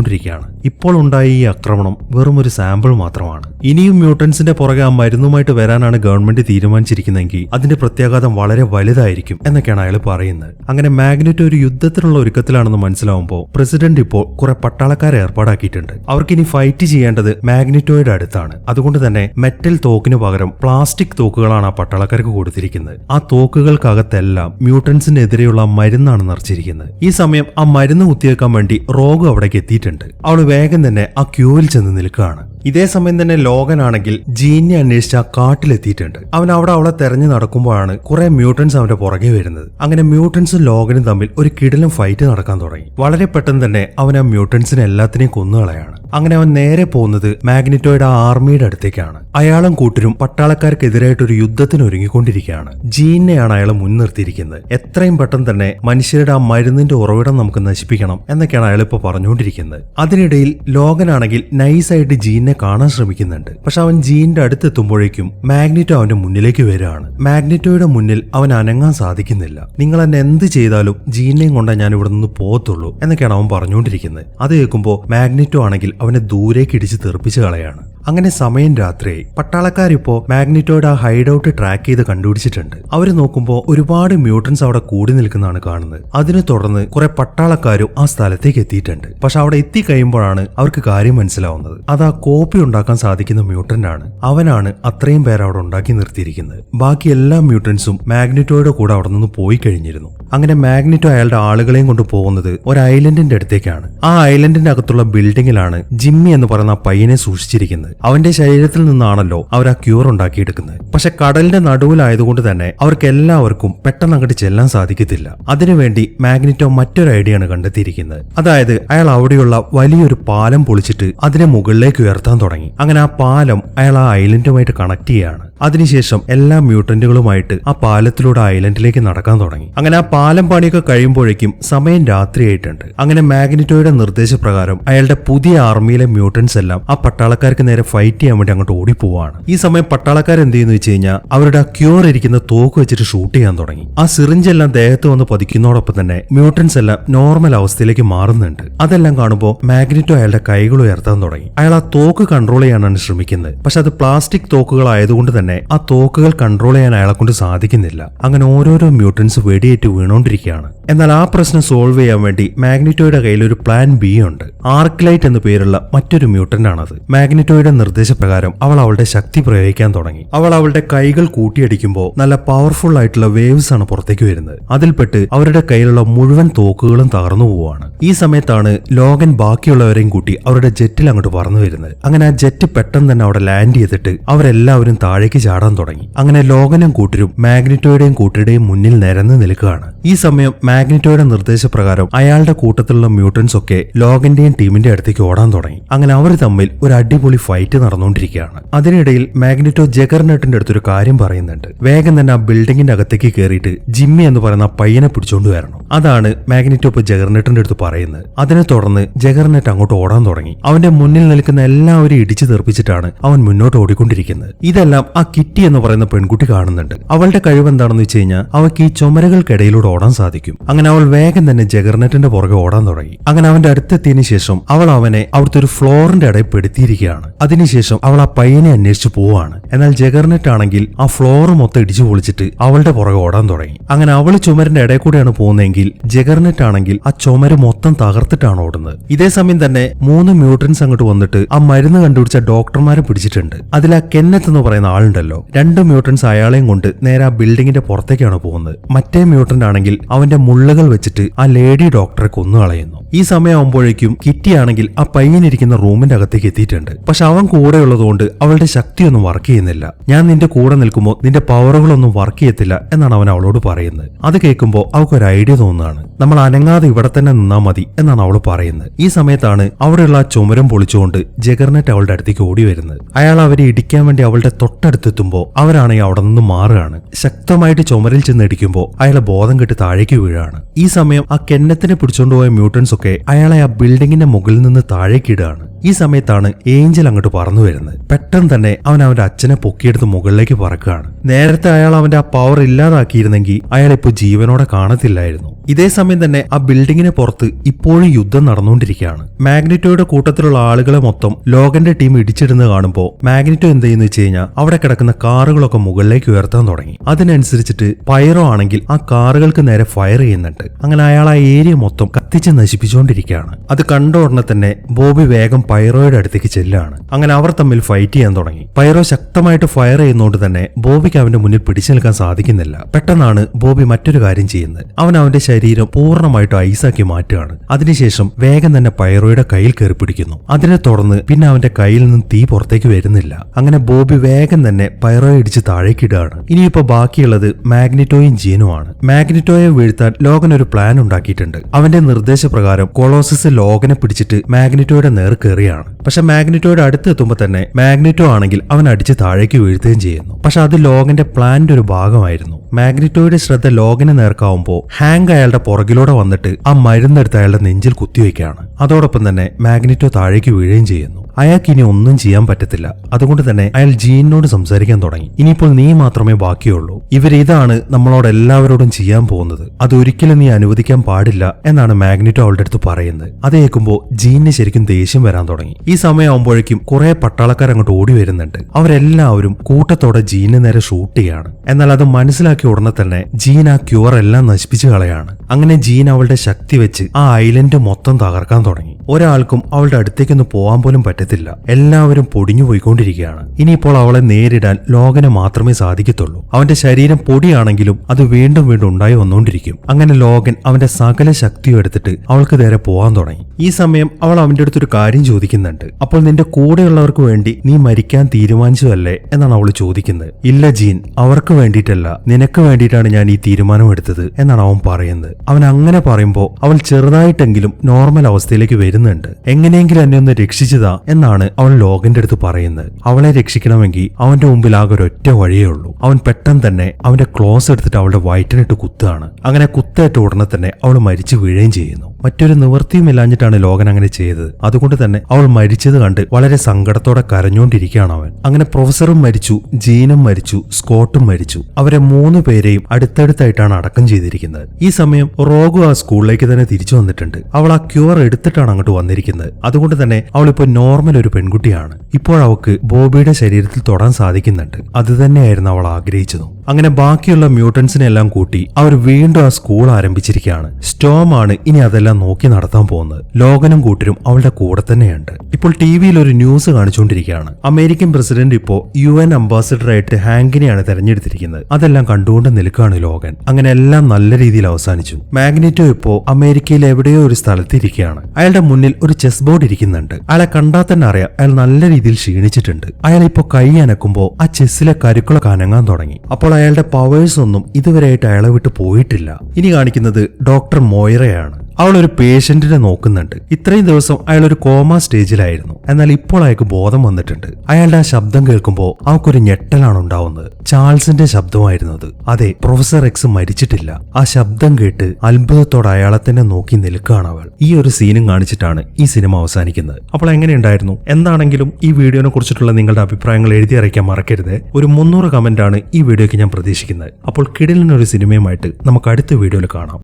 സംസാരിച്ചുകൊണ്ടിരിക്കുകയാണ് ഇപ്പോൾ ഉണ്ടായ ഈ ആക്രമണം വെറും ഒരു സാമ്പിൾ മാത്രമാണ്. ഇനിയും മ്യൂട്ടൻസിന്റെ പുറകെ ആ മരുന്നുമായിട്ട് വരാനാണ് ഗവൺമെന്റ് തീരുമാനിച്ചിരിക്കുന്നതെങ്കിൽ അതിന്റെ പ്രത്യാഘാതം വളരെ വലുതായിരിക്കും എന്നൊക്കെയാണ് അയാൾ പറയുന്നത്. അങ്ങനെ മാഗ്നറ്റ് ഒരു യുദ്ധത്തിനുള്ള ഒരുക്കത്തിലാണെന്ന് മനസ്സിലാവുമ്പോൾ പ്രസിഡന്റ് ഇപ്പോൾ കുറെ പട്ടാളക്കാരെ ഏർപ്പാടാക്കിയിട്ടുണ്ട്. അവർക്ക് ഇനി ഫൈറ്റ് ചെയ്യേണ്ടത് മാഗ്നറ്റോയുടെ അടുത്താണ്. അതുകൊണ്ട് തന്നെ മെറ്റൽ തോക്കിന് പകരം പ്ലാസ്റ്റിക് തോക്കുകളാണ് ആ പട്ടാളക്കാർക്ക് കൊടുത്തിരിക്കുന്നത്. ആ തോക്കുകൾക്കകത്തെല്ലാം മ്യൂട്ടൻസിനെതിരെയുള്ള മരുന്നാണ് നിറച്ചിരിക്കുന്നത്. ഈ സമയം ആ മരുന്ന് കുത്തിവെക്കാൻ വേണ്ടി റോഗ് അവിടേക്ക് എത്തിയിട്ടുണ്ട്. അവൾ വേഗം തന്നെ ആ ക്യൂവിൽ ചെന്ന് നിൽക്കുകയാണ്. ഇതേ സമയം തന്നെ ലോകനാണെങ്കിൽ ജീനെ അന്വേഷിച്ച് ആ കാട്ടിലെത്തിയിട്ടുണ്ട്. അവൻ അവിടെ അവളെ തെരഞ്ഞു നടക്കുമ്പോഴാണ് കുറെ മ്യൂട്ടൻസ് അവന്റെ പുറകെ വരുന്നത്. അങ്ങനെ മ്യൂട്ടൻസും ലോകനും തമ്മിൽ ഒരു കിടിലം ഫൈറ്റ് നടക്കാൻ തുടങ്ങി. വളരെ പെട്ടെന്ന് തന്നെ അവൻ ആ മ്യൂട്ടൻസിനെ എല്ലാത്തിനെയും കൊന്നുകളയാണ്. അങ്ങനെ അവൻ നേരെ പോകുന്നത് മാഗ്നറ്റോയുടെ ആർമിയുടെ അടുത്തേക്കാണ്. അയാളും കൂട്ടരും പട്ടാളക്കാർക്കെതിരായിട്ട് ഒരു യുദ്ധത്തിന് ഒരുങ്ങിക്കൊണ്ടിരിക്കുകയാണ്. ജീനെയാണ് അയാൾ മുൻനിർത്തിയിരിക്കുന്നത്. എത്രയും പെട്ടെന്ന് തന്നെ മനുഷ്യരുടെ ആ മരുന്നിന്റെ ഉറവിടം നമുക്ക് നശിപ്പിക്കണം എന്നൊക്കെയാണ് അയാൾ ഇപ്പോൾ പറഞ്ഞുകൊണ്ടിരിക്കുന്നത്. അതിനിടയിൽ ലോകനാണെങ്കിൽ നൈസായിട്ട് ജീനെ കാണാൻ ശ്രമിക്കുന്നുണ്ട്. പക്ഷെ അവൻ ജീന്റെ അടുത്തെത്തുമ്പോഴേക്കും മാഗ്നറ്റോ അവന്റെ മുന്നിലേക്ക് വരികയാണ്. മാഗ്നറ്റോയുടെ മുന്നിൽ അവൻ അനങ്ങാൻ സാധിക്കുന്നില്ല. നിങ്ങൾ എന്നെ എന്ത് ചെയ്താലും ജീനെയും കൊണ്ടാ ഞാൻ ഇവിടെ നിന്ന് പോകത്തുള്ളൂ എന്നൊക്കെയാണ് അവൻ പറഞ്ഞുകൊണ്ടിരിക്കുന്നത്. അത് കേൾക്കുമ്പോൾ മാഗ്നറ്റോ ആണെങ്കിൽ അവനെ ദൂരേക്ക് ഇടിച്ച് തെറിപ്പിച്ച് കളയാണ്. അങ്ങനെ സമയം രാത്രിയായി പട്ടാളക്കാരിപ്പോ മാഗ്നിറ്റോയുടെ ആ ഹൈഡ് ഔട്ട് ട്രാക്ക് ചെയ്ത് കണ്ടുപിടിച്ചിട്ടുണ്ട്. അവർ നോക്കുമ്പോൾ ഒരുപാട് മ്യൂട്ടൻസ് അവിടെ കൂടി നിൽക്കുന്നതാണ് കാണുന്നത്. അതിനെ തുടർന്ന് കുറെ പട്ടാളക്കാരും ആ സ്ഥലത്തേക്ക് എത്തിയിട്ടുണ്ട്. പക്ഷെ അവിടെ എത്തി കഴിയുമ്പോഴാണ് അവർക്ക് കാര്യം മനസ്സിലാവുന്നത്. അത് ആ കോപ്പി ഉണ്ടാക്കാൻ സാധിക്കുന്ന മ്യൂട്ടന്റ് ആണ്. അവനാണ് അത്രയും പേർ അവിടെ ഉണ്ടാക്കി നിർത്തിയിരിക്കുന്നത്. ബാക്കി എല്ലാ മ്യൂട്ടൻസും മാഗ്നിറ്റോയുടെ കൂടെ അവിടെ നിന്ന് പോയി കഴിഞ്ഞിരുന്നു. അങ്ങനെ മാഗ്നറ്റോ അയാളുടെ ആളുകളെയും കൊണ്ട് പോകുന്നത് ഒരു ഐലൻഡിന്റെ അടുത്തേക്കാണ്. ആ ഐലൻഡിന്റെ അകത്തുള്ള ബിൽഡിങ്ങിലാണ് ജിമ്മി എന്ന് പറയുന്ന ആ പയ്യനെ സൂക്ഷിച്ചിരിക്കുന്നത്. അവന്റെ ശരീരത്തിൽ നിന്നാണല്ലോ അവർ ആ ക്യൂർ ഉണ്ടാക്കിയെടുക്കുന്നത്. പക്ഷെ കടലിന്റെ നടുവിലായതുകൊണ്ട് തന്നെ അവർക്ക് എല്ലാവർക്കും പെട്ടെന്ന് അങ്ങോട്ട് ചെല്ലാൻ സാധിക്കത്തില്ല. അതിനുവേണ്ടി മാഗ്നറ്റോ മറ്റൊരു ഐഡിയ ആണ് കണ്ടെത്തിയിരിക്കുന്നത്. അതായത് അയാൾ അവിടെയുള്ള വലിയൊരു പാലം പൊളിച്ചിട്ട് അതിനെ മുകളിലേക്ക് ഉയർത്താൻ തുടങ്ങി. അങ്ങനെ ആ പാലം അയാൾ ആ ഐലൻഡുമായിട്ട് കണക്ട് ചെയ്യാണ്. അതിനുശേഷം എല്ലാ മ്യൂട്ടന്റുകളുമായിട്ട് ആ പാലത്തിലൂടെ ഐലൻഡിലേക്ക് നടക്കാൻ തുടങ്ങി. അങ്ങനെ ആ പാലം പണിയൊക്കെ കഴിയുമ്പോഴേക്കും സമയം രാത്രിയായിട്ടുണ്ട്. അങ്ങനെ മാഗ്നിറ്റോയുടെ നിർദ്ദേശപ്രകാരം അയാളുടെ പുതിയ ആർമിയിലെ മ്യൂട്ടൻസ് എല്ലാം ആ പട്ടാളക്കാർക്ക് നേരെ ഫൈറ്റ് ചെയ്യാൻ വേണ്ടി അങ്ങോട്ട് ഓടിപ്പോവാണ്. ഈ സമയം പട്ടാളക്കാർ എന്ത് ചെയ്യുന്നു വെച്ച് കഴിഞ്ഞാൽ അവരുടെ ആ ക്യൂർ ഇരിക്കുന്ന തോക്ക് വെച്ചിട്ട് ഷൂട്ട് ചെയ്യാൻ തുടങ്ങി. ആ സിറിഞ്ച് എല്ലാം ദേഹത്ത് വന്ന് പതിക്കുന്നതോടൊപ്പം തന്നെ മ്യൂട്ടൻസ് എല്ലാം നോർമൽ അവസ്ഥയിലേക്ക് മാറുന്നുണ്ട്. അതെല്ലാം കാണുമ്പോൾ മാഗ്നിറ്റോ അയാളുടെ കൈകൾ ഉയർത്താൻ തുടങ്ങി. അയാൾ ആ തോക്ക് കൺട്രോൾ ചെയ്യാനാണ് ശ്രമിക്കുന്നത്. പക്ഷെ അത് പ്ലാസ്റ്റിക് തോക്കുകളായതുകൊണ്ട് തന്നെ ആ തോക്കുകൾ കൺട്രോൾ ചെയ്യാൻ അയാളെ കൊണ്ട് സാധിക്കുന്നില്ല. അങ്ങനെ ഓരോരോ മ്യൂട്ടൻസ് വെടിയേറ്റ് വീണോണ്ടിരിക്കുകയാണ്. എന്നാൽ ആ പ്രശ്നം സോൾവ് ചെയ്യാൻ വേണ്ടി മാഗ്നിറ്റോയുടെ കയ്യിൽ ഒരു പ്ലാൻ ബി ഉണ്ട്. ആർക്ലൈറ്റ് എന്ന പേരുള്ള മറ്റൊരു മ്യൂട്ടന്റ് ആണത്. മാഗ്നിറ്റോയുടെ നിർദ്ദേശപ്രകാരം അവൾ അവളുടെ ശക്തി പ്രയോഗിക്കാൻ തുടങ്ങി. അവൾ അവളുടെ കൈകൾ കൂട്ടിയടിക്കുമ്പോൾ നല്ല പവർഫുൾ ആയിട്ടുള്ള വേവ്സ് ആണ് പുറത്തേക്ക് വരുന്നത്. അതിൽപ്പെട്ട് അവരുടെ കയ്യിലുള്ള മുഴുവൻ തോക്കുകളും തകർന്നു പോവുകയാണ്. ഈ സമയത്താണ് ലോകൻ ബാക്കിയുള്ളവരെയും കൂട്ടി അവരുടെ ജെറ്റിൽ അങ്ങോട്ട് പറന്നു വരുന്നത്. അങ്ങനെ ആ ജെറ്റ് പെട്ടെന്ന് തന്നെ അവിടെ ലാൻഡ് ചെയ്തിട്ട് അവരെല്ലാവരും താഴേക്ക് ചാടാൻ തുടങ്ങി. അങ്ങനെ ലോകനും കൂട്ടരും മാഗ്നറ്റോയുടെയും കൂട്ടരുടെയും മുന്നിൽ നിരന്ന് നിൽക്കുകയാണ്. ഈ സമയം മാഗ്നറ്റോയുടെ നിർദ്ദേശപ്രകാരം അയാളുടെ കൂട്ടത്തിലുള്ള മ്യൂട്ടൻസ് ഒക്കെ ലോകന്റെയും ടീമിന്റെ അടുത്തേക്ക് ഓടാൻ തുടങ്ങി. അങ്ങനെ അവർ തമ്മിൽ ഒരു അടിപൊളി ഫൈറ്റ് നടന്നുകൊണ്ടിരിക്കുകയാണ്. അതിനിടയിൽ മാഗ്നറ്റോ ജഗർനട്ടിന്റെ അടുത്തൊരു കാര്യം പറയുന്നുണ്ട്. വേഗം തന്നെ ആ ബിൽഡിങ്ങിന്റെ അകത്തേക്ക് കയറിയിട്ട് ജിമ്മി എന്ന് പറയുന്ന പയ്യനെ പിടിച്ചോണ്ട് വരണം. അതാണ് മാഗ്നറ്റോ ഇപ്പൊ ജഗർനെട്ടിന്റെ അടുത്ത് പറയുന്നത്. അതിനെ തുടർന്ന് ജഗർനെറ്റ് അങ്ങോട്ട് ഓടാൻ തുടങ്ങി. അവന്റെ മുന്നിൽ നിൽക്കുന്ന എല്ലാവരും ഇടിച്ചു തെറിപ്പിച്ചിട്ടാണ് അവൻ മുന്നോട്ട് ഓടിക്കൊണ്ടിരിക്കുന്നത്. ഇതെല്ലാം ആ കിറ്റി എന്ന് പറയുന്ന പെൺകുട്ടി കാണുന്നുണ്ട്. അവളുടെ കഴിവ് എന്താണെന്ന് വെച്ച് കഴിഞ്ഞാൽ അവൾക്ക് ഈ ചുമരകൾക്കിടയിലൂടെ ഓടാൻ സാധിക്കും. അങ്ങനെ അവൾ വേഗം തന്നെ ജഗർനെറ്റിന്റെ പുറകെ ഓടാൻ തുടങ്ങി. അങ്ങനെ അവന്റെ അടുത്തെത്തിയതിനു ശേഷം അവൾ അവനെ അവിടുത്തെ ഒരു ഫ്ലോറിന്റെ ഇടയിൽ പെടുത്തിയിരിക്കുകയാണ്. അതിനുശേഷം അവൾ ആ പയ്യനെ അന്വേഷിച്ചു പോവാണ് എന്നാൽ ജഗർനെറ്റ് ആണെങ്കിൽ ആ ഫ്ലോർ മൊത്തം ഇടിച്ചു പൊളിച്ചിട്ട് അവളുടെ പുറകെ ഓടാൻ തുടങ്ങി. അങ്ങനെ അവൾ ചുമരിന്റെ ഇടയിൽ കൂടെയാണ് പോകുന്നതെങ്കിൽ ജഗർനെറ്റ് ആണെങ്കിൽ ആ ചുമര് മൊത്തം തകർത്തിട്ടാണ് ഓടുന്നത്. ഇതേ സമയം തന്നെ മൂന്ന് മ്യൂട്ടൻസ് അങ്ങോട്ട് വന്നിട്ട് ആ മരുന്ന് കണ്ടുപിടിച്ച ഡോക്ടർമാരെ പിടിച്ചിട്ടുണ്ട്. അതിൽ ആ കെന്നത്ത് എന്ന് പറയുന്ന ആളുണ്ടല്ലോ രണ്ട് മ്യൂട്ടൻസ് അയാളെയും കൊണ്ട് നേരെ ആ ബിൽഡിങ്ങിന്റെ പുറത്തേക്കാണ് പോകുന്നത്. മറ്റേ മ്യൂട്ടന്റ് ആണെങ്കിൽ അവന്റെ മുള്ളുകൾ വെച്ചിട്ട് ആ ലേഡി ഡോക്ടറെ കൊന്നു കളയുന്നു. ഈ സമയമാകുമ്പോഴേക്കും കിറ്റി ആണെങ്കിൽ ആ പയ്യനിരിക്കുന്ന റൂമിന്റെ അകത്തേക്ക് എത്തിയിട്ടുണ്ട്. പക്ഷെ അവൻ കൂടെ ഉള്ളതുകൊണ്ട് അവളുടെ ശക്തിയൊന്നും വർക്ക് ചെയ്യുന്നില്ല. ഞാൻ നിന്റെ കൂടെ നിൽക്കുമ്പോൾ നിന്റെ പവറുകളൊന്നും വർക്ക് ചെയ്യത്തില്ല എന്നാണ് അവൻ അവളോട് പറയുന്നത്. അത് കേൾക്കുമ്പോൾ അവൾക്ക് ഒരു ഐഡിയ തോന്നുന്നതാണ് നമ്മൾ അനങ്ങാതെ ഇവിടെ തന്നെ നിന്നാൽ മതി എന്നാണ് അവൾ പറയുന്നത്. ഈ സമയത്താണ് അവിടെയുള്ള ആ ചുമരം പൊളിച്ചുകൊണ്ട് ജഗർനെറ്റ് അവളുടെ അടുത്തേക്ക് ഓടി വരുന്നത്. അയാൾ അവരെ ഇടിക്കാൻ വേണ്ടി അവളുടെ തൊട്ടടുത്തെത്തുമ്പോൾ അവരാണെങ്കിൽ അവിടെ നിന്ന് മാറുകയാണ്. ശക്തമായിട്ട് ചുമരിൽ ചെന്ന് ഇടിക്കുമ്പോൾ അയാളെ ബോധം കെട്ടി താഴേക്ക് വീഴാണ്. ഈ സമയം ആ കെന്നത്തിനെ പിടിച്ചോണ്ടുപോയ മ്യൂട്ടൻസ് ഒക്കെ അയാളെ ആ ബിൽഡിങ്ങിന്റെ മുകളിൽ നിന്ന് താഴേക്ക് ഇടുകയാണ്. ഈ സമയത്താണ് ഏഞ്ചൽ അങ്ങോട്ട് പറന്നു വരുന്നത്. പെട്ടെന്ന് തന്നെ അവൻ അവന്റെ അച്ഛനെ പൊക്കിയെടുത്ത് മുകളിലേക്ക് പറക്കുകയാണ്. നേരത്തെ അയാൾ അവന്റെ ആ പവർ ഇല്ലാതാക്കിയിരുന്നെങ്കിൽ അയാൾ ഇപ്പോൾ ജീവനോടെ കാണത്തില്ലായിരുന്നു. ഇതേ സമയം തന്നെ ആ ബിൽഡിങ്ങിന് പുറത്ത് ഇപ്പോഴും യുദ്ധം നടന്നുകൊണ്ടിരിക്കുകയാണ്. മാഗ്നിറ്റോയുടെ കൂട്ടത്തിലുള്ള ആളുകളെ മൊത്തം ലോകന്റെ ടീം ഇടിച്ചിടുന്നത് കാണുമ്പോൾ മാഗ്നിറ്റോ എന്ത് ചെയ്യുന്നു വെച്ച് കഴിഞ്ഞാൽ അവിടെ കിടക്കുന്ന കാറുകളൊക്കെ മുകളിലേക്ക് ഉയർത്താൻ തുടങ്ങി. അതിനനുസരിച്ചിട്ട് പയറോ ആണെങ്കിൽ ആ കാറുകൾക്ക് നേരെ ഫയർ ചെയ്യുന്നുണ്ട്. അങ്ങനെ അയാൾ ആ ഏരിയ മൊത്തം കത്തിച്ച് നശിപ്പിച്ചുകൊണ്ടിരിക്കുകയാണ്. അത് കണ്ട ഉടനെ തന്നെ ബോബി വേഗം പൈറോയുടെ അടുത്തേക്ക് ചെല്ലാണ്. അങ്ങനെ അവർ തമ്മിൽ ഫൈറ്റ് ചെയ്യാൻ തുടങ്ങി. പൈറോ ശക്തമായിട്ട് ഫയർ ചെയ്യുന്നതുകൊണ്ട് തന്നെ ബോബിക്ക് അവന്റെ മുന്നിൽ പിടിച്ചു നിൽക്കാൻ സാധിക്കുന്നില്ല. പെട്ടെന്നാണ് ബോബി മറ്റൊരു കാര്യം ചെയ്യുന്നത്. അവൻ അവന്റെ ശരീരം പൂർണമായിട്ട് ഐസാക്കി മാറ്റുകയാണ്. അതിനുശേഷം വേഗം തന്നെ പൈറോയുടെ കയ്യിൽ കയറി പിടിക്കുന്നു. അതിനെ തുടർന്ന് പിന്നെ അവന്റെ കയ്യിൽ നിന്ന് തീ പുറത്തേക്ക് വരുന്നില്ല. അങ്ങനെ ബോബി വേഗം തന്നെ പൈറോയെ ഇടിച്ച് താഴേക്കിടുകയാണ് ഇനിയിപ്പോ ബാക്കിയുള്ളത് മാഗ്നറ്റോയും ജീനുമാണ്. മാഗ്നറ്റോയെ വീഴ്ത്താൻ ലോകൻ ഒരു പ്ലാൻ ഉണ്ടാക്കിയിട്ടുണ്ട്. അവന്റെ നിർദ്ദേശപ്രകാരം കൊളോസിസ് ലോകനെ പിടിച്ചിട്ട് മാഗ്നറ്റോയുടെ നേർ കയറിയാണ് പക്ഷെ മാഗ്നറ്റോയുടെ അടുത്ത് എത്തുമ്പോൾ തന്നെ മാഗ്നറ്റോ ആണെങ്കിൽ അവൻ അടിച്ച് താഴേക്ക് വീഴ്ത്തുകയും ചെയ്യുന്നു. പക്ഷെ അത് ലോകന്റെ പ്ലാനിന്റെ ഒരു ഭാഗമായിരുന്നു. മാഗ്നറ്റോയുടെ ശ്രദ്ധ ലോകന് നേർക്കാവുമ്പോൾ ഹാങ് അയാളുടെ പുറകിലൂടെ വന്നിട്ട് ആ മരുന്നെടുത്ത് അയാളുടെ നെഞ്ചിൽ കുത്തിവെക്കുകയാണ്. അതോടൊപ്പം തന്നെ മാഗ്നറ്റോ താഴേക്ക് വീഴുകയും ചെയ്യുന്നു. അയാൾക്ക് ഇനി ഒന്നും ചെയ്യാൻ പറ്റത്തില്ല. അതുകൊണ്ട് തന്നെ അയാൾ ജീനിനോട് സംസാരിക്കാൻ തുടങ്ങി. ഇനിയിപ്പോൾ നീ മാത്രമേ ബാക്കിയുള്ളൂ. ഇവരിതാണ് നമ്മളോട് എല്ലാവരോടും ചെയ്യാൻ പോകുന്നത്. അതൊരിക്കലും നീ അനുവദിക്കാൻ പാടില്ല എന്നാണ് മാഗ്നറ്റോ അവളുടെ അടുത്ത് പറയുന്നത്. അത് കേൾക്കുമ്പോൾ ജീനിന് ശരിക്കും ദേഷ്യം വരാൻ തുടങ്ങി. ഈ സമയമാകുമ്പോഴേക്കും കുറെ പട്ടാളക്കാർ അങ്ങോട്ട് ഓടി വരുന്നുണ്ട്. അവരെല്ലാവരും കൂട്ടത്തോടെ ജീനിന് നേരെ ഷൂട്ട് ചെയ്യാണ്. എന്നാൽ അത് മനസ്സിലാക്കിയ ഉടനെ തന്നെ ജീൻ ആ ക്യൂർ എല്ലാം നശിപ്പിച്ചു കളയാണ്. അങ്ങനെ ജീൻ അവളുടെ ശക്തി വെച്ച് ആ ഐലൻഡ് മൊത്തം തകർക്കാൻ തുടങ്ങി. ഒരാൾക്കും അവളുടെ അടുത്തേക്കൊന്നും പോകാൻ പോലും പറ്റത്തില്ല. എല്ലാവരും പൊടിഞ്ഞു പോയിക്കൊണ്ടിരിക്കുകയാണ്. ഇനിയിപ്പോൾ അവളെ നേരിടാൻ ലോകന് മാത്രമേ സാധിക്കത്തുള്ളൂ. അവന്റെ ശരീരം പൊടിയാണെങ്കിലും അത് വീണ്ടും വീണ്ടും ഉണ്ടായി വന്നുകൊണ്ടിരിക്കും. അങ്ങനെ ലോകൻ അവന്റെ സകല ശക്തിയും എടുത്തിട്ട് അവൾക്ക് നേരെ പോകാൻ തുടങ്ങി. ഈ സമയം അവൾ അവന്റെ അടുത്തൊരു കാര്യം ചോദിക്കുന്നുണ്ട്. അപ്പോൾ നിന്റെ കൂടെയുള്ളവർക്ക് വേണ്ടി നീ മരിക്കാൻ തീരുമാനിച്ചതല്ലേ? എന്നാണ് അവൾ ചോദിക്കുന്നത്. ഇല്ല ജീൻ അവർക്ക് വേണ്ടിയിട്ടല്ല. നിനക്ക് വേണ്ടിയിട്ടാണ് ഞാൻ ഈ തീരുമാനം എടുത്തത് എന്നാണ് അവൻ പറയുന്നത്. അവൻ അങ്ങനെ പറയുമ്പോൾ അവൾ ചെറുതായിട്ടെങ്കിലും നോർമൽ അവസ്ഥയിലേക്ക് വരുന്നുണ്ട്. എങ്ങനെയെങ്കിലും എന്നെ ഒന്ന് രക്ഷിച്ചതാ എന്നാണ് അവൻ ലോകന്റെ അടുത്ത് പറയുന്നത്. അവളെ രക്ഷിക്കണമെങ്കിൽ അവന്റെ മുമ്പിൽ ആകെ ഒരൊറ്റ വഴിയേ ഉള്ളൂ. അവൻ പെട്ടെന്ന് തന്നെ അവന്റെ ക്ലോസ് എടുത്തിട്ട് അവളുടെ വയറ്റിനിട്ട് കുത്തുകയാണ്. അങ്ങനെ കുത്തേറ്റ ഉടനെ തന്നെ അവൾ മരിച്ചു വീഴുകയും ചെയ്യുന്നു. മറ്റൊരു നിവൃത്തിയും ഇല്ലാഞ്ഞിട്ടാണ് ലോകൻ അങ്ങനെ ചെയ്തത്. അതുകൊണ്ട് തന്നെ അവൾ മരിച്ചത് കണ്ട് വളരെ സങ്കടത്തോടെ കരഞ്ഞുകൊണ്ടിരിക്കുകയാണ് അവൻ. അങ്ങനെ പ്രൊഫസറും മരിച്ചു ജീനും മരിച്ചു സ്കോട്ടും മരിച്ചു. അവരെ മൂന്ന് പേരെയും അടുത്തടുത്തായിട്ടാണ് അടക്കം ചെയ്തിരിക്കുന്നത്. ഈ സമയം റോഗു ആ സ്കൂളിലേക്ക് തന്നെ തിരിച്ചു വന്നിട്ടുണ്ട്. അവൾ ആ ക്യൂർ എടുത്തിട്ടാണ് അങ്ങോട്ട് വന്നിരിക്കുന്നത്. അതുകൊണ്ട് തന്നെ അവൾ ഇപ്പോൾ നോർമൽ ഒരു പെൺകുട്ടിയാണ്. ഇപ്പോൾ അവൾക്ക് ബോബിയുടെ ശരീരത്തിൽ തൊടാൻ സാധിക്കുന്നുണ്ട്. അത് തന്നെയായിരുന്നു അവൾ ആഗ്രഹിച്ചതും. അങ്ങനെ ബാക്കിയുള്ള മ്യൂട്ടൻസിനെ എല്ലാം കൂട്ടി അവർ വീണ്ടും ആ സ്കൂൾ ആരംഭിച്ചിരിക്കുകയാണ്. സ്റ്റോം ആണ് ഇനി അതെല്ലാം നോക്കി നടത്താൻ പോകുന്നത്. ലോകനും കൂട്ടരും അവളുടെ കൂടെ തന്നെയുണ്ട്. ഇപ്പോൾ ടി വിയിൽ ഒരു ന്യൂസ് കാണിച്ചുകൊണ്ടിരിക്കുകയാണ്. അമേരിക്കൻ പ്രസിഡന്റ് ഇപ്പോ യു എൻ അംബാസിഡറായിട്ട് ഹാങ്കിനെയാണ് തെരഞ്ഞെടുത്തിരിക്കുന്നത്. അതെല്ലാം കണ്ടുകൊണ്ട് നിൽക്കുകയാണ് ലോകൻ. അങ്ങനെ എല്ലാം നല്ല രീതിയിൽ അവസാനിച്ചു. മാഗ്നറ്റോ ഇപ്പോ അമേരിക്കയിൽ എവിടെയോ ഒരു സ്ഥലത്ത് ഇരിക്കുകയാണ് അയാളുടെ മുന്നിൽ ഒരു ചെസ് ബോർഡ് ഇരിക്കുന്നുണ്ട്. അയാളെ കണ്ടാൽ തന്നെ അറിയാം അയാൾ നല്ല രീതിയിൽ ക്ഷീണിച്ചിട്ടുണ്ട്. അയാൾ ഇപ്പോ കൈ അനക്കുമ്പോ ആ ചെസ്സിലെ കരുക്കളൊക്കെ അനങ്ങാൻ തുടങ്ങി. അപ്പോൾ അയാളുടെ പവേഴ്സ് ഒന്നും ഇതുവരെയായിട്ട് അയാളെ വിട്ട് പോയിട്ടില്ല. ഇനി കാണിക്കുന്നത് ഡോക്ടർ മോയറയാണ്. അവൾ ഒരു പേഷ്യന്റിനെ നോക്കുന്നുണ്ട്. ഇത്രയും ദിവസം അയാൾ ഒരു കോമ സ്റ്റേജിലായിരുന്നു. എന്നാൽ ഇപ്പോൾ അയാൾക്ക് ബോധം വന്നിട്ടുണ്ട്. അയാളുടെ ആ ശബ്ദം കേൾക്കുമ്പോൾ അവൾക്കൊരു ഞെട്ടലാണ് ഉണ്ടാവുന്നത്. ചാൾസിന്റെ ശബ്ദമായിരുന്നു അത് അതെ പ്രൊഫസർ എക്സ് മരിച്ചിട്ടില്ല. ആ ശബ്ദം കേട്ട് അത്ഭുതത്തോടെ അയാളെ തന്നെ നോക്കി നിൽക്കുകയാണ് അവൾ. ഈ ഒരു സീനും കാണിച്ചിട്ടാണ് ഈ സിനിമ അവസാനിക്കുന്നത്. അപ്പോൾ എങ്ങനെയുണ്ടായിരുന്നു? എന്താണെങ്കിലും ഈ വീഡിയോനെ കുറിച്ചിട്ടുള്ള നിങ്ങളുടെ അഭിപ്രായങ്ങൾ എഴുതി അറിയിക്കാൻ മറക്കരുത്. ഒരു മുന്നൂറ് കമന്റ് ആണ് ഈ വീഡിയോയ്ക്ക് ഞാൻ പ്രതീക്ഷിക്കുന്നത്. അപ്പോൾ കിടിലിനൊരു സിനിമയുമായിട്ട് നമുക്ക് അടുത്ത വീഡിയോയിൽ കാണാം.